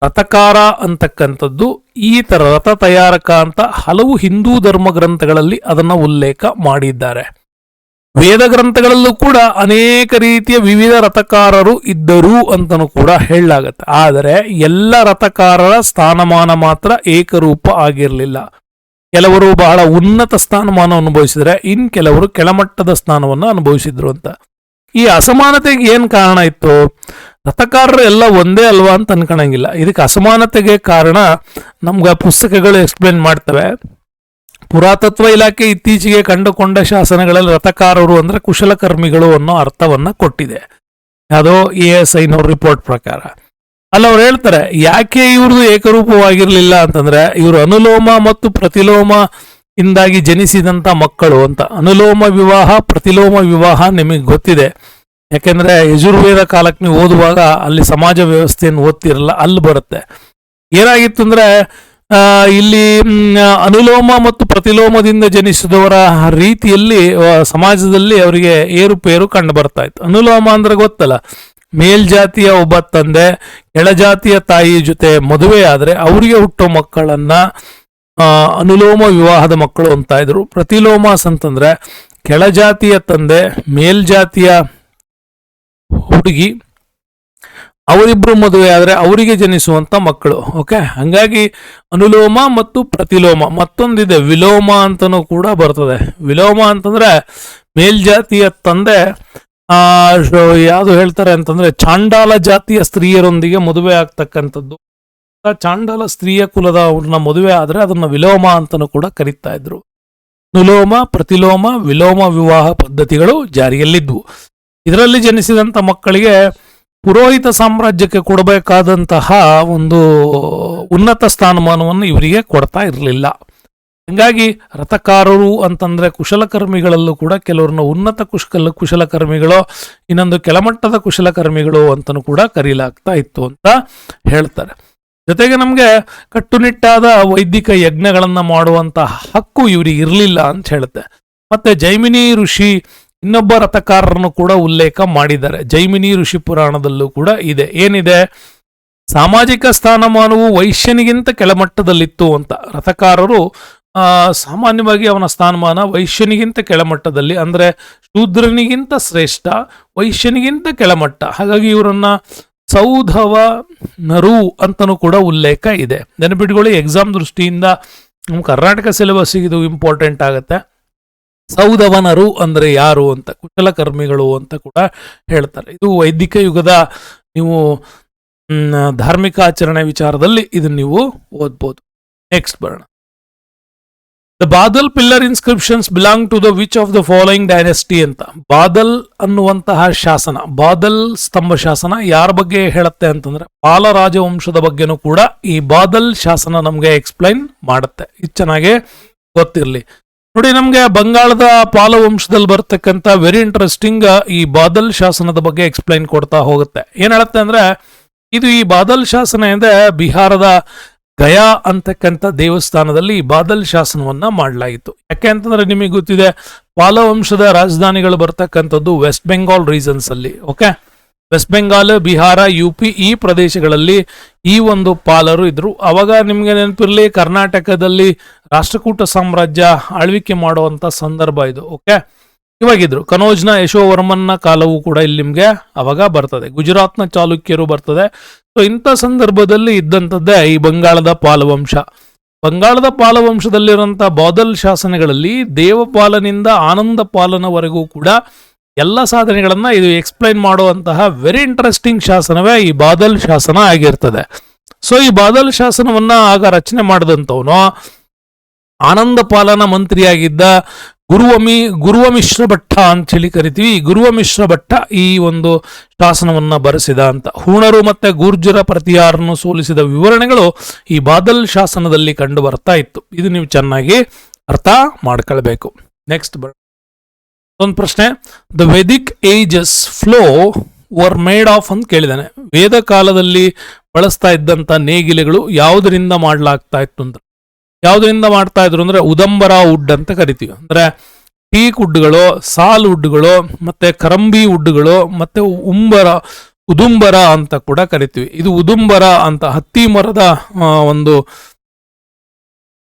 ರಥಕಾರ ಅಂತಕ್ಕಂಥದ್ದು ಈ ತರ ರಥ ತಯಾರಕ ಅಂತ ಹಲವು ಹಿಂದೂ ಧರ್ಮ ಗ್ರಂಥಗಳಲ್ಲಿ ಅದನ್ನ ಉಲ್ಲೇಖ ಮಾಡಿದ್ದಾರೆ. ವೇದ ಗ್ರಂಥಗಳಲ್ಲೂ ಕೂಡ ಅನೇಕ ರೀತಿಯ ವಿವಿಧ ರಥಕಾರರು ಇದ್ದರು ಅಂತಲೂ ಕೂಡ ಹೇಳಲಾಗತ್ತೆ. ಆದರೆ ಎಲ್ಲ ರಥಕಾರರ ಸ್ಥಾನಮಾನ ಮಾತ್ರ ಏಕರೂಪ ಆಗಿರಲಿಲ್ಲ. ಕೆಲವರು ಬಹಳ ಉನ್ನತ ಸ್ಥಾನಮಾನ ಅನುಭವಿಸಿದರೆ ಇನ್ ಕೆಲವರು ಕೆಳಮಟ್ಟದ ಸ್ಥಾನವನ್ನು ಅನುಭವಿಸಿದ್ರು ಅಂತ. ಈ ಅಸಮಾನತೆಗೆ ಏನು ಕಾರಣ ಇತ್ತು? ರಥಕಾರರು ಎಲ್ಲ ಒಂದೇ ಅಲ್ವಾ ಅಂತ ಅನ್ಕೊಳಂಗಿಲ್ಲ ಇದಕ್ಕೆ ಅಸಮಾನತೆಗೆ ಕಾರಣ ನಮ್ಗೆ ಪುಸ್ತಕಗಳು ಎಕ್ಸ್ಪ್ಲೇನ್ ಮಾಡ್ತವೆ. ಪುರಾತತ್ವ ಇಲಾಖೆ ಇತ್ತೀಚೆಗೆ ಕಂಡುಕೊಂಡ ಶಾಸನಗಳಲ್ಲಿ ರಥಕಾರರು ಅಂದ್ರೆ ಕುಶಲಕರ್ಮಿಗಳು ಅನ್ನೋ ಅರ್ಥವನ್ನ ಕೊಟ್ಟಿದೆ. ಯಾವುದೋ ಎ ಎಸ್ ಐನವ್ರ ರಿಪೋರ್ಟ್ ಪ್ರಕಾರ. ಅಲ್ಲ, ಅವ್ರು ಹೇಳ್ತಾರೆ, ಯಾಕೆ ಇವ್ರದ್ದು ಏಕರೂಪವಾಗಿರ್ಲಿಲ್ಲ ಅಂತಂದ್ರೆ, ಇವರು ಅನುಲೋಮ ಮತ್ತು ಪ್ರತಿಲೋಮ ಇಂದಾಗಿ ಜನಿಸಿದಂತ ಮಕ್ಕಳು ಅಂತ. ಅನುಲೋಮ ವಿವಾಹ, ಪ್ರತಿಲೋಮ ವಿವಾಹ ನಿಮಗೆ ಗೊತ್ತಿದೆ. ಯಾಕೆಂದ್ರೆ ಯಜುರ್ವೇದ ಕಾಲಕ್ಕೆ ನೀವು ಓದುವಾಗ ಅಲ್ಲಿ ಸಮಾಜ ವ್ಯವಸ್ಥೆಯನ್ನು ಓದ್ತಿರಲ್ಲ, ಅಲ್ಲಿ ಬರುತ್ತೆ. ಏನಾಗಿತ್ತು ಅಂದ್ರೆ ಇಲ್ಲಿ ಅನುಲೋಮ ಮತ್ತು ಪ್ರತಿಲೋಮದಿಂದ ಜನಿಸಿದವರ ರೀತಿಯಲ್ಲಿ ಸಮಾಜದಲ್ಲಿ ಅವರಿಗೆ ಏರುಪೇರು ಕಂಡು ಬರ್ತಾ ಇತ್ತು. ಅನುಲೋಮ ಅಂದ್ರೆ ಗೊತ್ತಲ್ಲ ಮೇಲ್ಜಾತಿಯ ಒಬ್ಬ ತಂದೆ, ಕೆಳಜಾತಿಯ ತಾಯಿ ಜೊತೆ ಮದುವೆ ಆದ್ರೆ ಅವರಿಗೆ ಹುಟ್ಟೋ ಮಕ್ಕಳನ್ನ ಅನುಲೋಮ ವಿವಾಹದ ಮಕ್ಕಳು ಅಂತ ಇದ್ರು. ಪ್ರತಿಲೋಮಾಸ್ ಅಂತಂದ್ರೆ ಕೆಳಜಾತಿಯ ತಂದೆ, ಮೇಲ್ಜಾತಿಯ ಹುಡುಗಿ, ಅವರಿಬ್ರು ಮದುವೆ ಆದ್ರೆ ಅವರಿಗೆ ಜನಿಸುವಂತ ಮಕ್ಕಳು. ಓಕೆ? ಹಂಗಾಗಿ ಅನುಲೋಮ ಮತ್ತು ಪ್ರತಿಲೋಮ, ಮತ್ತೊಂದಿದೆ ವಿಲೋಮ ಅಂತನೂ ಕೂಡ ಬರ್ತದೆ. ವಿಲೋಮ ಅಂತಂದ್ರೆ ಮೇಲ್ಜಾತಿಯ ತಂದೆ ಯಾವುದು ಹೇಳ್ತಾರೆ ಅಂತಂದ್ರೆ ಚಾಂಡಾಲ ಜಾತಿಯ ಸ್ತ್ರೀಯರೊಂದಿಗೆ ಮದುವೆ ಆಗ್ತಕ್ಕಂಥದ್ದು. ಚಾಂಡಾಲ ಸ್ತ್ರೀಯ ಕುಲದ ಅವ್ರನ್ನ ಮದುವೆ ಆದ್ರೆ ಅದನ್ನ ವಿಲೋಮ ಅಂತಲೂ ಕೂಡ ಕರೀತಾ ಇದ್ರು. ನುಲೋಮ ಪ್ರತಿಲೋಮ, ವಿಲೋಮ ವಿವಾಹ ಪದ್ಧತಿಗಳು ಜಾರಿಯಲ್ಲಿದ್ವು. ಇದರಲ್ಲಿ ಜನಿಸಿದಂತ ಮಕ್ಕಳಿಗೆ ಪುರೋಹಿತ ಸಾಮ್ರಾಜ್ಯಕ್ಕೆ ಕೊಡಬೇಕಾದಂತಹ ಒಂದು ಉನ್ನತ ಸ್ಥಾನಮಾನವನ್ನು ಇವರಿಗೆ ಕೊಡ್ತಾ ಇರಲಿಲ್ಲ. ಹಂಗಾಗಿ ರಥಕಾರರು ಅಂತಂದ್ರೆ ಕುಶಲಕರ್ಮಿಗಳಲ್ಲೂ ಕೂಡ ಕೆಲವ್ರನ್ನ ಉನ್ನತ ಕುಶಲ ಕುಶಲಕರ್ಮಿಗಳು, ಇನ್ನೊಂದು ಕೆಳಮಟ್ಟದ ಕುಶಲಕರ್ಮಿಗಳು ಅಂತಲೂ ಕೂಡ ಕರೀಲಾಗ್ತಾ ಇತ್ತು ಅಂತ ಹೇಳ್ತಾರೆ. ಜೊತೆಗೆ ನಮಗೆ ಕಟ್ಟುನಿಟ್ಟಾದ ವೈದಿಕ ಯಜ್ಞಗಳನ್ನು ಮಾಡುವಂತ ಹಕ್ಕು ಇವರಿಗೆ ಇರಲಿಲ್ಲ ಅಂತ ಹೇಳುತ್ತೆ. ಮತ್ತೆ ಜೈಮಿನಿ ಋಷಿ ಇನ್ನೊಬ್ಬ ರಥಕಾರರನ್ನು ಕೂಡ ಉಲ್ಲೇಖ ಮಾಡಿದ್ದಾರೆ. ಜೈಮಿನಿ ಋಷಿ ಪುರಾಣದಲ್ಲೂ ಕೂಡ ಇದೆ. ಏನಿದೆ? ಸಾಮಾಜಿಕ ಸ್ಥಾನಮಾನವು ವೈಶ್ಯನಿಗಿಂತ ಕೆಳಮಟ್ಟದಲ್ಲಿತ್ತು ಅಂತ. ರಥಕಾರರು ಸಾಮಾನ್ಯವಾಗಿ ಅವನ ಸ್ಥಾನಮಾನ ವೈಶ್ಯನಿಗಿಂತ ಕೆಳಮಟ್ಟದಲ್ಲಿ, ಅಂದ್ರೆ ಶೂದ್ರನಿಗಿಂತ ಶ್ರೇಷ್ಠ, ವೈಶ್ಯನಿಗಿಂತ ಕೆಳಮಟ್ಟ. ಹಾಗಾಗಿ ಇವರನ್ನ ಸೌಧವ ನರು ಅಂತನೂ ಕೂಡ ಉಲ್ಲೇಖ ಇದೆ. ನೆನಪಿಟ್ಕೊಳ್ಳಿ ಎಕ್ಸಾಮ್ ದೃಷ್ಟಿಯಿಂದ ನಮ್ಮ ಕರ್ನಾಟಕ ಸಿಲೆಬಸ್ಸಿಗೆ ಇದು ಇಂಪಾರ್ಟೆಂಟ್ ಆಗುತ್ತೆ. ಸೌಧವನರು ಅಂದ್ರೆ ಯಾರು ಅಂತ ಕುಶಲಕರ್ಮಿಗಳು ಅಂತ ಕೂಡ ಹೇಳ್ತಾರೆ. ಇದು ವೈದಿಕ ಯುಗದ ನೀವು ಧಾರ್ಮಿಕ ಆಚರಣೆ ವಿಚಾರದಲ್ಲಿ ಇದನ್ನ ನೀವು ಓದ್ಬೋದು. ನೆಕ್ಸ್ಟ್ ಬರೋಣ. Badal pillar inscriptions belong to the which of the following dynasty ಅಂತ. ಬಾದಲ್ ಅನ್ನುವಂತಹ ಶಾಸನ ಬಾದಲ್ ಸ್ತಂಭ ಶಾಸನ ಯಾರ ಬಗ್ಗೆ ಹೇಳುತ್ತೆ ಅಂತಂದ್ರೆ ಪಾಲ ರಾಜವಂಶದ ಬಗ್ಗೆನೂ ಕೂಡ ಈ ಬಾದಲ್ ಶಾಸನ ನಮಗೆ ಎಕ್ಸ್ಪ್ಲೈನ್ ಮಾಡುತ್ತೆ. ಇದು ಚೆನ್ನಾಗಿ ಗೊತ್ತಿರಲಿ. ನೋಡಿ, ನಮಗೆ ಬಂಗಾಳದ ಪಾಲವಂಶದಲ್ಲಿ ಬರ್ತಕ್ಕಂಥ ವೆರಿ ಇಂಟ್ರೆಸ್ಟಿಂಗ್ ಈ ಬಾದಲ್ ಶಾಸನದ ಬಗ್ಗೆ ಎಕ್ಸ್ಪ್ಲೈನ್ ಕೊಡ್ತಾ ಹೋಗುತ್ತೆ. ಏನ್ ಹೇಳುತ್ತೆ ಅಂದ್ರೆ, ಇದು ಈ ಬಾದಲ್ ಶಾಸನ ಅಂದ್ರೆ ಬಿಹಾರದ ಗಯಾ ಅಂತಕ್ಕಂಥ ದೇವಸ್ಥಾನದಲ್ಲಿ ಬಾದಲ್ ಶಾಸನವನ್ನ ಮಾಡಲಾಯಿತು. ಯಾಕೆ ಅಂತಂದ್ರೆ ನಿಮಗೆ ಗೊತ್ತಿದೆ ಪಾಲವಂಶದ ರಾಜಧಾನಿಗಳು ಬರ್ತಕ್ಕಂಥದ್ದು ವೆಸ್ಟ್ ಬೆಂಗಾಲ್ ರೀಜನ್ಸ್ ಅಲ್ಲಿ, okay? West Bengal, Bihar, U P ಈ ಪ್ರದೇಶಗಳಲ್ಲಿ ಈ ಒಂದು ಪಾಲರು ಇದ್ರು. ಅವಾಗ ನಿಮಗೆ ನೆನಪಿರ್ಲಿ, ಕರ್ನಾಟಕದಲ್ಲಿ ರಾಷ್ಟ್ರಕೂಟ ಸಾಮ್ರಾಜ್ಯ ಆಳ್ವಿಕೆ ಮಾಡುವಂತ ಸಂದರ್ಭ ಇದು, ಓಕೆ? ಇವಾಗಿದ್ರು ಕನೋಜ್ನ, ಯಶೋವರ್ಮನ್ನ ಕಾಲವೂ ಕೂಡ ಇಲ್ಲಿ ನಿಮ್ಗೆ ಅವಾಗ ಬರ್ತದೆ. ಗುಜರಾತ್ನ ಚಾಲುಕ್ಯರು ಬರ್ತದೆ. ಸೊ ಇಂಥ ಸಂದರ್ಭದಲ್ಲಿ ಇದ್ದಂಥದ್ದೇ ಈ ಬಂಗಾಳದ ಪಾಲವಂಶ. ಬಂಗಾಳದ ಪಾಲವಂಶದಲ್ಲಿರುವಂಥ ಬಾದಲ್ ಶಾಸನಗಳಲ್ಲಿ ದೇವಪಾಲನಿಂದ ಆನಂದ ಪಾಲನವರೆಗೂ ಕೂಡ ಎಲ್ಲ ಸಾಧನೆಗಳನ್ನು ಇದು ಎಕ್ಸ್ಪ್ಲೈನ್ ಮಾಡುವಂತಹ ವೆರಿ ಇಂಟ್ರೆಸ್ಟಿಂಗ್ ಶಾಸನವೇ ಈ ಬಾದಲ್ ಶಾಸನ ಆಗಿರ್ತದೆ. ಸೊ ಈ ಬಾದಲ್ ಶಾಸನವನ್ನ ಆಗ ರಚನೆ ಮಾಡಿದಂಥವನು ಆನಂದ ಪಾಲನ ಮಂತ್ರಿಯಾಗಿದ್ದ ಗುರುವಮಿ ಗುರುವ ಮಿಶ್ರ ಭಟ್ಟ ಅಂತ ಹೇಳಿ ಕರಿತೀವಿ. ಗುರುವ ಮಿಶ್ರ ಭಟ್ಟ ಈ ಒಂದು ಶಾಸನವನ್ನ ಬರೆಸಿದ ಅಂತ. ಹೂಣರು ಮತ್ತೆ ಗೂರ್ಜರ ಪ್ರತಿಯಾರನ್ನು ಸೋಲಿಸಿದ ವಿವರಣೆಗಳು ಈ ಬಾದಲ್ ಶಾಸನದಲ್ಲಿ ಕಂಡು ಬರ್ತಾ ಇತ್ತು. ಇದು ನೀವು ಚೆನ್ನಾಗಿ ಅರ್ಥ ಮಾಡ್ಕೊಳ್ಬೇಕು. ನೆಕ್ಸ್ಟ್ ಒಂದು ಪ್ರಶ್ನೆ. The Vedic ages flow were made of ಅಂತ ಕೇಳಿದಾನೆ ವೇದ ಕಾಲದಲ್ಲಿ ಬಳಸ್ತಾ ಇದ್ದಂತ ನೇಗಿಲೆಗಳು ಯಾವುದರಿಂದ ಮಾಡಲಾಗ್ತಾ ಇತ್ತು ಅಂತ. ಯಾವುದರಿಂದ ಮಾಡ್ತಾ ಇದ್ರು ಅಂದ್ರೆ ಉದಂಬರ ವುಡ್ ಅಂತ ಕರಿತೀವಿ. ಅಂದ್ರೆ ಟೀಕ್ ವುಡ್ಗಳು ಸಾಲ್ ವುಡ್ಗಳು ಮತ್ತೆ ಕರಂಬಿ ವುಡ್ಗಳು ಮತ್ತೆ ಉಂಬರ, ಉದುಂಬರ ಅಂತ ಕೂಡ ಕರಿತೀವಿ. ಇದು ಉದುಂಬರ ಅಂತ ಹತ್ತಿ ಮರದ ಒಂದು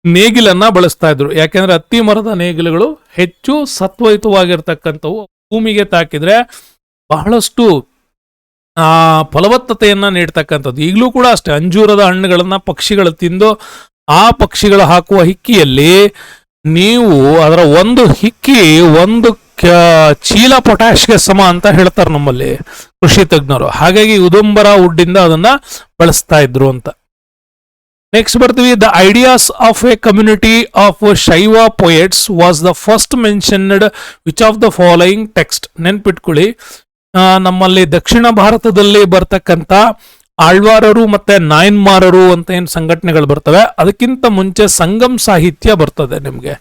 ನೇಗಿಲನ್ನ ಬಳಸ್ತಾ ಇದ್ರು. ಯಾಕೆಂದ್ರೆ ಹತ್ತಿ ಮರದ ನೇಗಿಲುಗಳು ಹೆಚ್ಚು ಸತ್ವಯುತವಾಗಿರ್ತಕ್ಕಂಥವು. ಭೂಮಿಗೆ ತಾಕಿದ್ರೆ ಬಹಳಷ್ಟು ಫಲವತ್ತತೆಯನ್ನು ನೀಡ್ತಕ್ಕಂಥದ್ದು. ಈಗಲೂ ಕೂಡ ಅಷ್ಟೇ. ಅಂಜೂರದ ಹಣ್ಣುಗಳನ್ನು ಪಕ್ಷಿಗಳು ತಿಂದು ಆ ಪಕ್ಷಿಗಳು ಹಾಕುವ ಹಿಕ್ಕಿಯಲ್ಲಿ ನೀವು ಅದರ ಒಂದು ಹಿಕ್ಕಿ, ಒಂದು ಚೀಲ ಪೊಟ್ಯಾಶ್ಗೆ ಸಮ ಅಂತ ಹೇಳ್ತಾರೆ ನಮ್ಮಲ್ಲಿ ಕೃಷಿ ತಜ್ಞರು. ಹಾಗಾಗಿ ಉದುಂಬರ ವುಡ್ಡಿಂದ ಅದನ್ನ ಬಳಸ್ತಾ ಇದ್ರು ಅಂತ. ನೆಕ್ಸ್ಟ್ ಬರ್ತೀವಿ. The ideas of a community of Shaiva poets was the first mentioned which of the following text ನೆನ್ಪಿಟ್ಕೊಳ್ಳಿ. ನಮ್ಮಲ್ಲಿ ದಕ್ಷಿಣ ಭಾರತದಲ್ಲಿ ಬರ್ತಕ್ಕಂಥ ಆಳ್ವಾರರು ಮತ್ತೆ ನಾಯನ್ಮಾರರು ಅಂತ ಏನು ಸಂಘಟನೆಗಳು ಬರ್ತವೆ, ಅದಕ್ಕಿಂತ ಮುಂಚೆ ಸಂಗಮ್ ಸಾಹಿತ್ಯ ಬರ್ತದೆ ನಿಮಗೆ.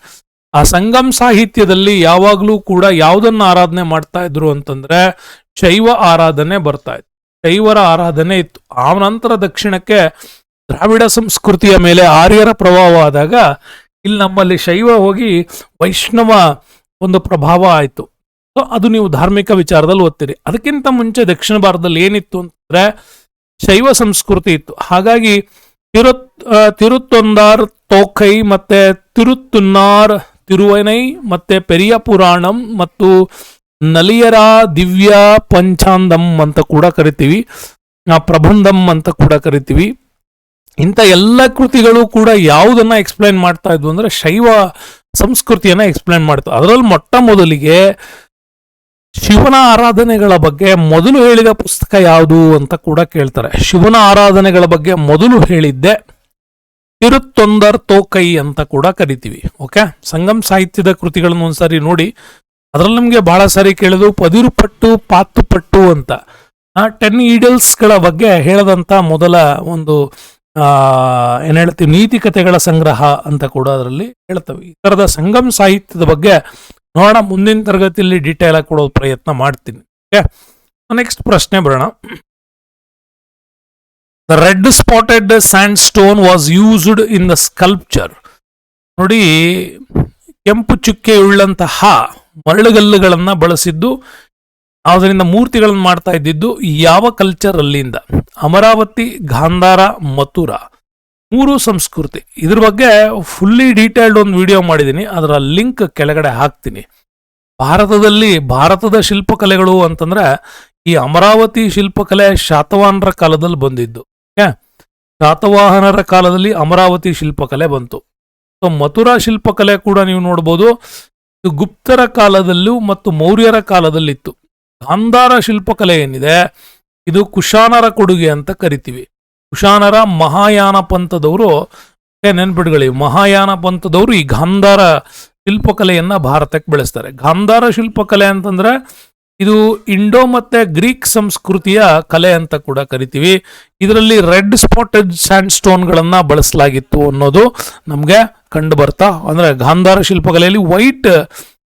ಆ ಸಂಗಮ್ ಸಾಹಿತ್ಯದಲ್ಲಿ ಯಾವಾಗಲೂ ಕೂಡ ಯಾವುದನ್ನು ಆರಾಧನೆ ಮಾಡ್ತಾ ಇದ್ರು ಅಂತಂದ್ರೆ ಶೈವ ಆರಾಧನೆ ಬರ್ತಾ ಇತ್ತು. ಶೈವರ ಆರಾಧನೆ ಇತ್ತು. ಆ ನಂತರ ದಕ್ಷಿಣಕ್ಕೆ ದ್ರಾವಿಡ ಸಂಸ್ಕೃತಿಯ ಮೇಲೆ ಆರ್ಯರ ಪ್ರಭಾವ ಆದಾಗ ಇಲ್ಲಿ ನಮ್ಮಲ್ಲಿ ಶೈವ ಹೋಗಿ ವೈಷ್ಣವ ಒಂದು ಪ್ರಭಾವ ಆಯಿತು. ಅದು ನೀವು ಧಾರ್ಮಿಕ ವಿಚಾರದಲ್ಲಿ ಓದ್ತೀರಿ ಅದಕ್ಕಿಂತ ಮುಂಚೆ ದಕ್ಷಿಣ ಭಾರತದಲ್ಲಿ ಏನಿತ್ತು ಅಂತಂದ್ರೆ ಶೈವ ಸಂಸ್ಕೃತಿ ಇತ್ತು. ಹಾಗಾಗಿ ತಿರುತ್ ತಿರುತ್ತೊಂದಾರ್ ತೋಕೈ ಮತ್ತೆ ತಿರುತ್ತುನ್ನಾರ್ ತಿರುವನೈ ಮತ್ತೆ ಪೆರಿಯ ಪುರಾಣಂ ಮತ್ತು ನಲಿಯರ ದಿವ್ಯ ಪಂಚಾಂದಂ ಅಂತ ಕೂಡ ಕರಿತೀವಿ. ಪ್ರಬಂಧಂ ಅಂತ ಕೂಡ ಕರಿತೀವಿ. ಇಂಥ ಎಲ್ಲ ಕೃತಿಗಳು ಕೂಡ ಯಾವುದನ್ನ ಎಕ್ಸ್ಪ್ಲೈನ್ ಮಾಡ್ತಾ ಇದ್ವು ಅಂದ್ರೆ ಶೈವ ಸಂಸ್ಕೃತಿಯನ್ನ ಎಕ್ಸ್ಪ್ಲೈನ್ ಮಾಡ್ತಾ. ಅದರಲ್ಲಿ ಮೊಟ್ಟ ಮೊದಲಿಗೆ ಶಿವನ ಆರಾಧನೆಗಳ ಬಗ್ಗೆ ಮೊದಲು ಹೇಳಿದ ಪುಸ್ತಕ ಯಾವುದು ಅಂತ ಕೂಡ ಕೇಳ್ತಾರೆ. ಶಿವನ ಆರಾಧನೆಗಳ ಬಗ್ಗೆ ಮೊದಲು ಹೇಳಿದ್ದೆ ತಿರುತ್ತೊಂದರ್ ತೋಕೈ ಅಂತ ಕೂಡ ಕರಿತೀವಿ. ಓಕೆ? ಸಂಗಮ್ ಸಾಹಿತ್ಯದ ಕೃತಿಗಳನ್ನು ಒಂದ್ಸರಿ ನೋಡಿ. ಅದರಲ್ಲಿ ನಮಗೆ ಬಹಳ ಸಾರಿ ಕೇಳಿದ್ರು ಪದಿರುಪಟ್ಟು, ಪಾತುಪಟ್ಟು ಅಂತ. ಆ, ಟೆನ್ ಈಡಲ್ಸ್ಗಳ ಬಗ್ಗೆ ಹೇಳದಂತ ಮೊದಲ ಒಂದು ಏನ್ ಹೇಳ್ತೀವಿ, ನೀತಿ ಕಥೆಗಳ ಸಂಗ್ರಹ ಅಂತ ಕೂಡ ಅದರಲ್ಲಿ ಹೇಳ್ತವೆ. ಈ ಥರದ ಸಂಗಮ್ ಸಾಹಿತ್ಯದ ಬಗ್ಗೆ ನೋಡೋಣ, ಮುಂದಿನ ತರಗತಿಯಲ್ಲಿ ಡೀಟೇಲ್ ಆಗಿ ಕೊಡೋ ಪ್ರಯತ್ನ ಮಾಡ್ತೀನಿ ಓಕೆ ನೆಕ್ಸ್ಟ್ ಪ್ರಶ್ನೆ ಬರೋಣ. The red spotted sand stone was used in the sculpture ನೋಡಿ, ಕೆಂಪು ಚುಕ್ಕೆ ಉಳ್ಳಂತಹ ಮರಳುಗಲ್ಲುಗಳನ್ನು ಬಳಸಿದ್ದು ಅದರಿಂದ ಮೂರ್ತಿಗಳನ್ನು ಮಾಡ್ತಾ ಇದ್ದಿದ್ದು ಯಾವ ಕಲ್ಚರ್ ಅಲ್ಲಿಂದ? ಅಮರಾವತಿ, ಗಾಂಧಾರ, ಮಥುರಾ. ಮೂರು ಸಂಸ್ಕೃತಿ. ಇದ್ರ ಬಗ್ಗೆ ಫುಲ್ಲಿ ಡೀಟೇಲ್ಡ್ ಒಂದು ವಿಡಿಯೋ ಮಾಡಿದ್ದೀನಿ ಅದರ ಲಿಂಕ್ ಕೆಳಗಡೆ ಹಾಕ್ತೀನಿ. ಭಾರತದಲ್ಲಿ ಭಾರತದ ಶಿಲ್ಪಕಲೆಗಳು ಅಂತಂದ್ರೆ ಈ ಅಮರಾವತಿ ಶಿಲ್ಪಕಲೆ ಶಾತವಾಹನರ ಕಾಲದಲ್ಲಿ ಬಂದಿದ್ದು. ಓಕೆ ಶಾತವಾಹನರ ಕಾಲದಲ್ಲಿ ಅಮರಾವತಿ ಶಿಲ್ಪಕಲೆ ಬಂತು. ಸೊ ಮಥುರಾ ಶಿಲ್ಪಕಲೆ ಕೂಡ ನೀವು ನೋಡ್ಬೋದು. ಇದು ಗುಪ್ತರ ಕಾಲದಲ್ಲೂ ಮತ್ತು ಮೌರ್ಯರ ಕಾಲದಲ್ಲಿತ್ತು. ಗಾಂಧಾರ ಶಿಲ್ಪಕಲೆ ಏನಿದೆ? ಇದು ಕುಶಾನರ ಕೊಡುಗೆ ಅಂತ ಕರಿತೀವಿ. ಕುಶಾನರ ಮಹಾಯಾನ ಪಂಥದವರು ನೆನ್ಪಿಡ್ಗಳಿ ಮಹಾಯಾನ ಪಂಥದವರು ಈ ಗಾಂಧಾರ ಶಿಲ್ಪಕಲೆಯನ್ನ ಭಾರತಕ್ಕೆ ಬೆಳೆಸ್ತಾರೆ. ಗಾಂಧಾರ ಶಿಲ್ಪಕಲೆ ಅಂತಂದ್ರೆ ಇದು ಇಂಡೋ ಮತ್ತೆ ಗ್ರೀಕ್ ಸಂಸ್ಕೃತಿಯ ಕಲೆ ಅಂತ ಕೂಡ ಕರಿತೀವಿ. ಇದರಲ್ಲಿ ರೆಡ್ ಸ್ಪಾಟೆಡ್ ಸ್ಯಾಂಡ್ ಸ್ಟೋನ್ಗಳನ್ನ ಬಳಸಲಾಗಿತ್ತು ಅನ್ನೋದು ನಮಗೆ ಕಂಡು ಬರ್ತಾ, ಅಂದ್ರೆ ಗಾಂಧಾರ ಶಿಲ್ಪಕಲೆಯಲ್ಲಿ ವೈಟ್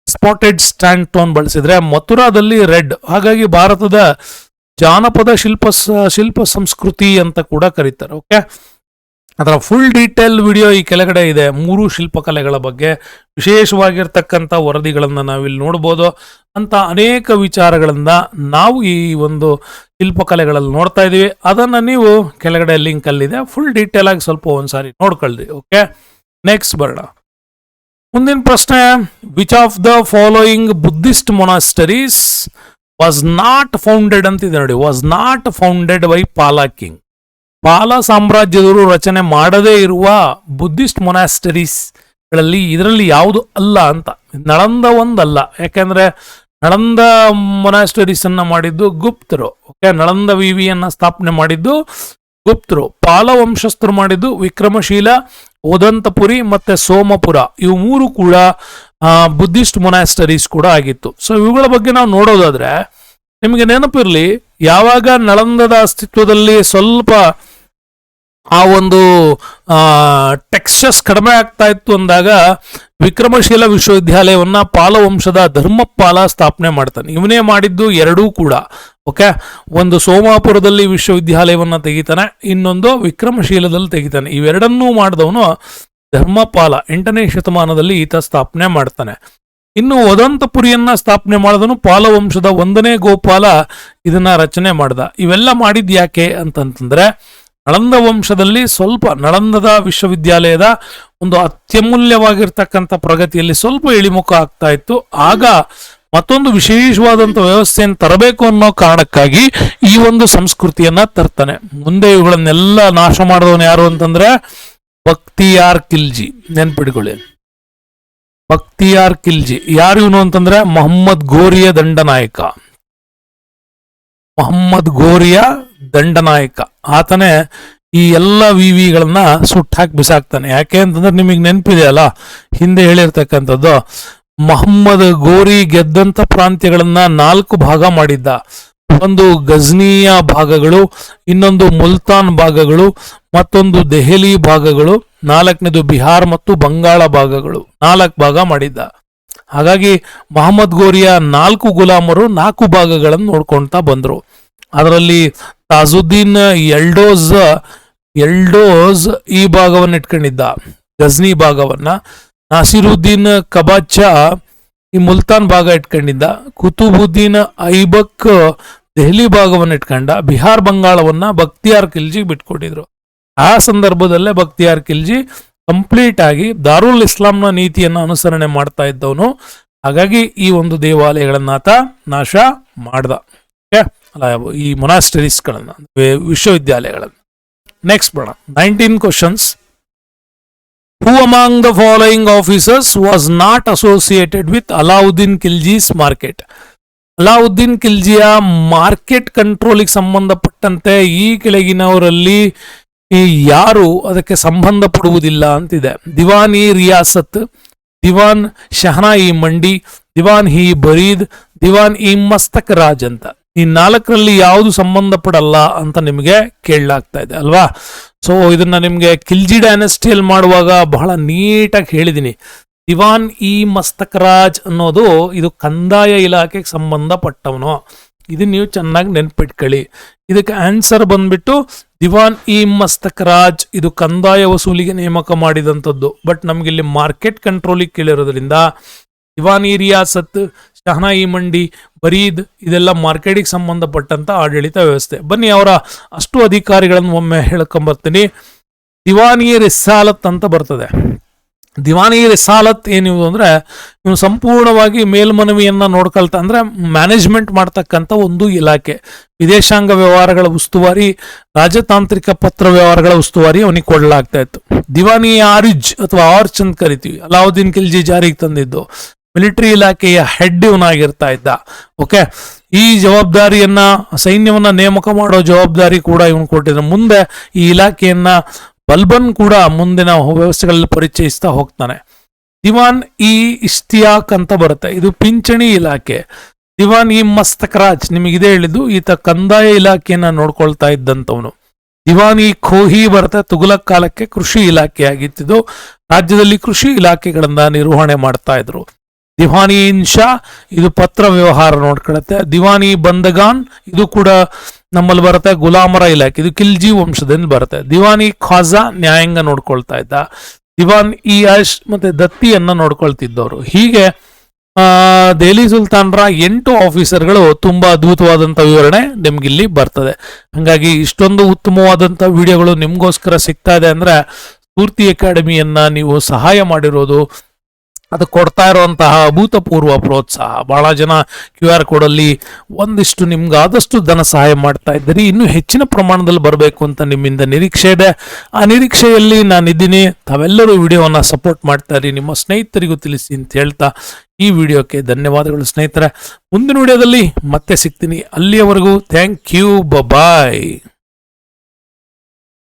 ಸ್ಪಾಟೆಡ್ ಸ್ಟ್ಯಾಂಡ್ ಸ್ಟೋನ್ ಬಳಸಿದ್ರೆ ಮಥುರಾದಲ್ಲಿ ರೆಡ್. ಹಾಗಾಗಿ ಭಾರತದ ಜಾನಪದ ಶಿಲ್ಪ ಶಿಲ್ಪ ಸಂಸ್ಕೃತಿ ಅಂತ ಕೂಡ ಕರೀತಾರೆ ಓಕೆ ಅದರ ಫುಲ್ ಡೀಟೇಲ್ ವಿಡಿಯೋ ಈ ಕೆಳಗಡೆ ಇದೆ. ಮೂರು ಶಿಲ್ಪಕಲೆಗಳ ಬಗ್ಗೆ ವಿಶೇಷವಾಗಿರ್ತಕ್ಕಂಥ ವರದಿಗಳನ್ನು ನಾವಿಲ್ಲಿ ನೋಡ್ಬೋದು. ಅಂತ ಅನೇಕ ವಿಚಾರಗಳನ್ನು ನಾವು ಈ ಒಂದು ಶಿಲ್ಪಕಲೆಗಳಲ್ಲಿ ನೋಡ್ತಾ ಇದೀವಿ ಅದನ್ನು ನೀವು ಕೆಳಗಡೆ ಲಿಂಕ್ ಅಲ್ಲಿದೆ. ಫುಲ್ ಡೀಟೇಲ್ ಆಗಿ ಸ್ವಲ್ಪ ಒಂದ್ಸಾರಿ ನೋಡ್ಕೊಳ್ರಿ ಓಕೆ ನೆಕ್ಸ್ಟ್ ಬರೋಣ. ಮುಂದಿನ ಪ್ರಶ್ನೆ. Which of the following Buddhist monasteries was not founded ಅಂತಿದೆ ನೋಡಿ was not founded by Pala king Pala ಸಾಮ್ರಾಜ್ಯದವರು ರಚನೆ ಮಾಡದೇ ಇರುವ ಬುದ್ಧಿಸ್ಟ್ ಮೊನಾಸ್ಟರೀಸ್ಗಳಲ್ಲಿ ಇದರಲ್ಲಿ ಯಾವುದು ಅಲ್ಲ ಅಂತ. ನಳಂದ ಒಂದಲ್ಲ. ಯಾಕೆಂದ್ರೆ ನಳಂದ ಮೊನಾಸ್ಟರೀಸ್ ಅನ್ನ ಮಾಡಿದ್ದು ಗುಪ್ತರು. ಓಕೆ ನಳಂದ ವಿವಿಯನ್ನ ಸ್ಥಾಪನೆ ಮಾಡಿದ್ದು ಗುಪ್ತರು. ಪಾಲ ವಂಶಸ್ಥರು ಮಾಡಿದ್ದು ವಿಕ್ರಮಶೀಲ ಉದಂತಪುರಿ ಮತ್ತೆ ಸೋಮಪುರ. ಇವು ಮೂರು ಕೂಡ ಬುದ್ಧಿಸ್ಟ್ ಮೊನಾಸ್ಟರೀಸ್ ಕೂಡ ಆಗಿತ್ತು. ಸೊ ಇವುಗಳ ಬಗ್ಗೆ ನಾವು ನೋಡೋದಾದ್ರೆ, ನಿಮಗೆ ನೆನಪಿರಲಿ, ಯಾವಾಗ ನಳಂದದ ಅಸ್ತಿತ್ವದಲ್ಲಿ ಸ್ವಲ್ಪ ಆ ಒಂದು ಟೆಕ್ಸಸ್ ಕಡಿಮೆ ಆಗ್ತಾ ಇತ್ತು ಅಂದಾಗ, ವಿಕ್ರಮಶೀಲ ವಿಶ್ವವಿದ್ಯಾಲಯವನ್ನ ಪಾಲವಂಶದ ಧರ್ಮಪಾಲ ಸ್ಥಾಪನೆ ಮಾಡ್ತಾನೆ. ಇವನೇ ಮಾಡಿದ್ದು ಎರಡೂ ಕೂಡ, ಓಕೆ? ಒಂದು ಸೋಮಾಪುರದಲ್ಲಿ ವಿಶ್ವವಿದ್ಯಾಲಯವನ್ನ ತೆಗಿತಾನೆ, ಇನ್ನೊಂದು ವಿಕ್ರಮಶೀಲದಲ್ಲಿ ತೆಗಿತಾನೆ. ಇವೆರಡನ್ನೂ ಮಾಡಿದವನು ಧರ್ಮಪಾಲ ಎಂಟನೇ ಶತಮಾನದಲ್ಲಿ ಈತ ಸ್ಥಾಪನೆ ಮಾಡ್ತಾನೆ. ಇನ್ನು ವದಂತಪುರಿಯನ್ನ ಸ್ಥಾಪನೆ ಮಾಡಿದನು ಪಾಲವಂಶದ ಒಂದನೇ ಗೋಪಾಲ ಇದನ್ನ ರಚನೆ ಮಾಡ್ದ. ಇವೆಲ್ಲ ಮಾಡಿದ್ ಯಾಕೆ ಅಂತಂತಂದ್ರೆ, ನಳಂದ ವಂಶದಲ್ಲಿ ಸ್ವಲ್ಪ ನಳಂದದ ವಿಶ್ವವಿದ್ಯಾಲಯದ ಒಂದು ಅತ್ಯಮೂಲ್ಯವಾಗಿರ್ತಕ್ಕಂಥ ಪ್ರಗತಿಯಲ್ಲಿ ಸ್ವಲ್ಪ ಇಳಿಮುಖ ಆಗ್ತಾ ಇತ್ತು. ಆಗ ಮತ್ತೊಂದು ವಿಶೇಷವಾದಂತ ವ್ಯವಸ್ಥೆಯನ್ನು ತರಬೇಕು ಅನ್ನೋ ಕಾರಣಕ್ಕಾಗಿ ಈ ಒಂದು ಸಂಸ್ಕೃತಿಯನ್ನ ತರ್ತಾನೆ. ಮುಂದೆ ಇವುಗಳನ್ನೆಲ್ಲ ನಾಶ ಮಾಡಿದವನು ಯಾರು ಅಂತಂದ್ರೆ ಬಕ್ತಿಯಾರ್ ಕಿಲ್ಜಿ ನೆನ್ಪಿಟ್ಕೊಳ್ಳಿ. ಭಕ್ತಿಯಾರ್ ಕಿಲ್ಜಿ ಯಾರು ಇವನು ಅಂತಂದ್ರೆ? ಮೊಹಮ್ಮದ್ ಗೋರಿಯ ದಂಡನಾಯಕ. ಮೊಹಮ್ಮದ್ ಗೋರಿಯ ದಂಡನಾಯಕ. ಆತನೇ ಈ ಎಲ್ಲ ವಿವಿಗಳನ್ನ ಸುಟ್ಟಾಕಿ ಬಿಸಾಕ್ತಾನೆ. ಯಾಕೆ ಅಂತಂದ್ರೆ ನಿಮಗೆ ನೆನಪಿದೆ ಅಲ್ಲ? ಹಿಂದೆ ಹೇಳಿರ್ತಕ್ಕಂಥದ್ದು, ಮೊಹಮ್ಮದ್ ಗೋರಿ ಗೆದ್ದಂತ ಪ್ರಾಂತ್ಯಗಳನ್ನ ನಾಲ್ಕು ಭಾಗ ಮಾಡಿದ್ದ. ಒಂದು ಗಜ್ನಿಯ ಭಾಗಗಳು, ಇನ್ನೊಂದು ಮುಲ್ತಾನ್ ಭಾಗಗಳು, ಮತ್ತೊಂದು ದೆಹಲಿ ಭಾಗಗಳು, ನಾಲ್ಕನೇದು ಬಿಹಾರ್ ಮತ್ತು ಬಂಗಾಳ ಭಾಗಗಳು, ನಾಲ್ಕು ಭಾಗ ಮಾಡಿದ್ದ. ಹಾಗಾಗಿ ಮಹಮ್ಮದ್ ಗೋರಿಯ ನಾಲ್ಕು ಗುಲಾಮರು ನಾಲ್ಕು ಭಾಗಗಳನ್ನು ನೋಡ್ಕೊಳ್ತಾ ಬಂದರು. ಅದರಲ್ಲಿ ತಾಜುದ್ದೀನ್ ಎಲ್ಡೋಸ್ ಎಲ್ಡೋಸ್ ಈ ಭಾಗವನ್ನು ಇಟ್ಕೊಂಡಿದ್ದ ಗಜ್ನಿ ಭಾಗವನ್ನ, ನಾಸಿರುದ್ದೀನ್ ಕಬಾಚ ಈ ಮುಲ್ತಾನ್ ಭಾಗ ಇಟ್ಕೊಂಡಿದ್ದ ಕುತುಬುದ್ದೀನ್ ಐಬಕ್ ದೆಹಲಿ ಭಾಗವನ್ನು ಇಟ್ಕೊಂಡ ಬಿಹಾರ್ ಬಂಗಾಳವನ್ನ ಬಕ್ತಿಯಾರ್ ಖಿಲ್ಜಿ ಬಿಟ್ಕೊಂಡಿದ್ರು ಆ ಸಂದರ್ಭದಲ್ಲೇ ಬಕ್ತಿಯಾರ್ ಖಿಲ್ಜಿ ಕಂಪ್ಲೀಟ್ ಆಗಿ ದಾರುಲ್ ಇಸ್ಲಾಂನ ನೀತಿಯನ್ನ ಅನುಸರಣೆ ಮಾಡ್ತಾ ಇದ್ದವನು. ಹಾಗಾಗಿ ಈ ಒಂದು ದೇವಾಲಯಗಳನ್ನ ಆತ ನಾಶ ಮಾಡ್ದ? ಅಲ್ಲ, ಈ ಮೊನಾಸ್ಟರೀಸ್ಗಳನ್ನ ವಿಶ್ವವಿದ್ಯಾಲಯಗಳನ್ನ. ನೆಕ್ಸ್ಟ್ ಬೇಡ nineteen questions who among the following officers was not associated with Alauddin Khilji's market Alauddin ಖಿಲ್ಜಿಯ market ಕಂಟ್ರೋಲಿಗೆ ಸಂಬಂಧಪಟ್ಟಂತೆ ಈ ಕೆಳಗಿನವರಲ್ಲಿ ಯಾರು ಅದಕ್ಕೆ ಸಂಬಂಧ ಪಡುವುದಿಲ್ಲ ಅಂತಿದೆ. ದಿವಾನ್ ಇ ರಿಯಾಸತ್, ದಿವಾನ್ ಶಹನಾ ಇ ಮಂಡಿ, ದಿವಾನ್ ಹಿ ಬರೀದ್, ದಿವಾನ್ ಇ ಮಸ್ತಕ್ ರಾಜ್ ಅಂತ. ಈ ನಾಲ್ಕರಲ್ಲಿ ಯಾವುದು ಸಂಬಂಧಪಡಲ್ಲ ಅಂತ ನಿಮಗೆ ಕೇಳಲಾಗ್ತಾ ಇದೆ ಅಲ್ವಾ? ಸೊ ಇದನ್ನ ನಿಮಗೆ ಖಿಲ್ಜಿ ಡೈನೆಸ್ಟಿಯಲ್ಲಿ ಮಾಡುವಾಗ ಬಹಳ ನೀಟಾಗಿ ಹೇಳಿದ್ದೀನಿ ದಿವಾನ್ ಇ ಮಸ್ತಕರಾಜ್ ಅನ್ನೋದು ಇದು ಕಂದಾಯ ಇಲಾಖೆಗೆ ಸಂಬಂಧಪಟ್ಟವನು. ಇದು ನೀವು ಚೆನ್ನಾಗಿ ನೆನ್ಪಿಟ್ಕೊಳ್ಳಿ. ಇದಕ್ಕೆ ಆನ್ಸರ್ ಬಂದ್ಬಿಟ್ಟು, ದಿವಾನ್ ಇ ಮಸ್ತಕರಾಜ್ ಇದು ಕಂದಾಯ ವಸೂಲಿಗೆ ನೇಮಕ ಮಾಡಿದಂಥದ್ದು. ಬಟ್ ನಮಗಿಲ್ಲಿ ಮಾರ್ಕೆಟ್ ಕಂಟ್ರೋಲಿಗೆ ಕೇಳಿರೋದ್ರಿಂದ, ದಿವಾನ್ ಇ ರಿಯಾಸತ್ ಶಹನಾ ಇ ಮಂಡಿ, ಬರೀದ್ ಇದೆಲ್ಲ ಮಾರ್ಕೆಟಿಗೆ ಸಂಬಂಧಪಟ್ಟಂತ ಆಡಳಿತ ವ್ಯವಸ್ಥೆ. ಬನ್ನಿ ಅವರ ಅಷ್ಟು ಅಧಿಕಾರಿಗಳನ್ನು ಒಮ್ಮೆ ಹೇಳ್ಕೊಂಬರ್ತೀನಿ. ದಿವಾನಿ ರಿಸಾಲತ್ ಅಂತ ಬರ್ತದೆ. ದಿವಾನಿ ರಿಸಾಲತ್ ಏನಿದು ಅಂದ್ರೆ ಇವನು ಸಂಪೂರ್ಣವಾಗಿ ಮೇಲ್ಮನವಿಯನ್ನ ನೋಡ್ಕೊಳ್ತಾ ಅಂದ್ರೆ ಮ್ಯಾನೇಜ್ಮೆಂಟ್ ಮಾಡ್ತಕ್ಕಂಥ ಒಂದು ಇಲಾಖೆ. ವಿದೇಶಾಂಗ ವ್ಯವಹಾರಗಳ ಉಸ್ತುವಾರಿ, ರಾಜತಾಂತ್ರಿಕ ಪತ್ರ ವ್ಯವಹಾರಗಳ ಉಸ್ತುವಾರಿ ಅವನಿಗೆ ಕೊಡಲಾಗ್ತಾ ಇತ್ತು. ದಿವಾನಿ ಆರಿಜ್ ಅಥವಾ ಆರ್ಚ್ ಅಂತ ಕರಿತೀವಿ. ಅಲಾವುದ್ದೀನ್ ಖಿಲ್ಜಿ ಜಾರಿಗೆ ತಂದಿದ್ದು. ಮಿಲಿಟರಿ ಇಲಾಖೆಯ ಹೆಡ್ ಇವನಾಗಿರ್ತಾ ಇದ್ದ. ಓಕೆ ಈ ಜವಾಬ್ದಾರಿಯನ್ನ, ಸೈನ್ಯವನ್ನ ನೇಮಕ ಮಾಡೋ ಜವಾಬ್ದಾರಿ ಕೂಡ ಇವನು ಕೊಟ್ಟಿದ್ರು. ಮುಂದೆ ಈ ಇಲಾಖೆಯನ್ನ ಬಲ್ಬನ್ ಕೂಡ ಮುಂದಿನ ವ್ಯವಸ್ಥೆಗಳಲ್ಲಿ ಪರಿಚಯಿಸ್ತಾ ಹೋಗ್ತಾನೆ. ದಿವಾನ್ ಇ ಇಷ್ತಿಯಾಕ್ ಅಂತ ಬರುತ್ತೆ. ಇದು ಪಿಂಚಣಿ ಇಲಾಖೆ. ದಿವಾನ್ ಇ ಮಸ್ತಕರಾಜ್, ನಿಮಗೆ ಇದೇ ಹೇಳಿದ್ದು, ಈತ ಕಂದಾಯ ಇಲಾಖೆಯನ್ನ ನೋಡ್ಕೊಳ್ತಾ ಇದ್ದಂಥವನು. ದಿವಾನ್ ಈ ಖೋಹಿ ಬರುತ್ತೆ. ತುಗುಲಕ್ ಕಾಲಕ್ಕೆ ಕೃಷಿ ಇಲಾಖೆ ಆಗಿತ್ತಿದ್ದು ರಾಜ್ಯದಲ್ಲಿ ಕೃಷಿ ಇಲಾಖೆಗಳನ್ನ ನಿರ್ವಹಣೆ ಮಾಡ್ತಾ ಇದ್ರು. ದಿವಾನಿ ಇನ್ಶಾ, ಇದು ಪತ್ರ ವ್ಯವಹಾರ ನೋಡ್ಕೊಳತ್ತೆ. ದಿವಾನಿ ಬಂದಗಾನ್, ಇದು ಕೂಡ ನಮ್ಮಲ್ಲಿ ಬರುತ್ತೆ ಗುಲಾಮರ ಇಲಾಖೆ. ಇದು ಖಿಲ್ಜಿ ವಂಶದಿಂದ ಬರುತ್ತೆ. ದಿವಾನಿ ಖಾಜಾ ನ್ಯಾಯಾಂಗ ನೋಡ್ಕೊಳ್ತಾ ಇದ್ದ. ದಿವಾನ್ ಇ ಅಶ್ ಮತ್ತೆ ದತ್ತಿಯನ್ನ ನೋಡ್ಕೊಳ್ತಿದ್ದವರು. ಹೀಗೆ ದೆಹಲಿ ಸುಲ್ತಾನ್ರ ಎಂಟು ಆಫೀಸರ್ಗಳು ತುಂಬಾ ಅದ್ಭುತವಾದಂತ ವಿವರಣೆ ನಿಮ್ಗಿಲ್ಲಿ ಬರ್ತದೆ. ಹಂಗಾಗಿ ಇಷ್ಟೊಂದು ಉತ್ತಮವಾದಂತ ವಿಡಿಯೋಗಳು ನಿಮಗೋಸ್ಕರ ಸಿಗ್ತಾ ಇದೆ ಅಂದ್ರೆ, ಸ್ಫೂರ್ತಿ ಅಕಾಡೆಮಿಯನ್ನ ನೀವು ಸಹಾಯ ಮಾಡಿರೋದು ಅದು ಕೊಡ್ತಾ ಇರುವಂತಹ ಅಭೂತಪೂರ್ವ ಪ್ರೋತ್ಸಾಹ. ಬಹಳ ಜನ ಕ್ಯೂ ಆರ್ ಕೋಡ್ ಅಲ್ಲಿ ಒಂದಿಷ್ಟು ನಿಮ್ಗೆ ಆದಷ್ಟು ಧನ ಸಹಾಯ ಮಾಡ್ತಾ ಇದ್ದೀರಿ. ಇನ್ನೂ ಹೆಚ್ಚಿನ ಪ್ರಮಾಣದಲ್ಲಿ ಬರಬೇಕು ಅಂತ ನಿಮ್ಮಿಂದ ನಿರೀಕ್ಷೆ ಇದೆ. ಆ ನಿರೀಕ್ಷೆಯಲ್ಲಿ ನಾನಿದ್ದೀನಿ. ತಾವೆಲ್ಲರೂ ವಿಡಿಯೋವನ್ನ ಸಪೋರ್ಟ್ ಮಾಡ್ತಾ ಇರಿ. ನಿಮ್ಮ ಸ್ನೇಹಿತರಿಗೂ ತಿಳಿಸಿ ಅಂತ ಹೇಳ್ತಾ ಈ ವಿಡಿಯೋಕ್ಕೆ ಧನ್ಯವಾದಗಳು ಸ್ನೇಹಿತರೆ. ಮುಂದಿನ ವಿಡಿಯೋದಲ್ಲಿ ಮತ್ತೆ ಸಿಗ್ತೀನಿ. ಅಲ್ಲಿಯವರೆಗೂ ಥ್ಯಾಂಕ್ ಯು. ಬಾಯ್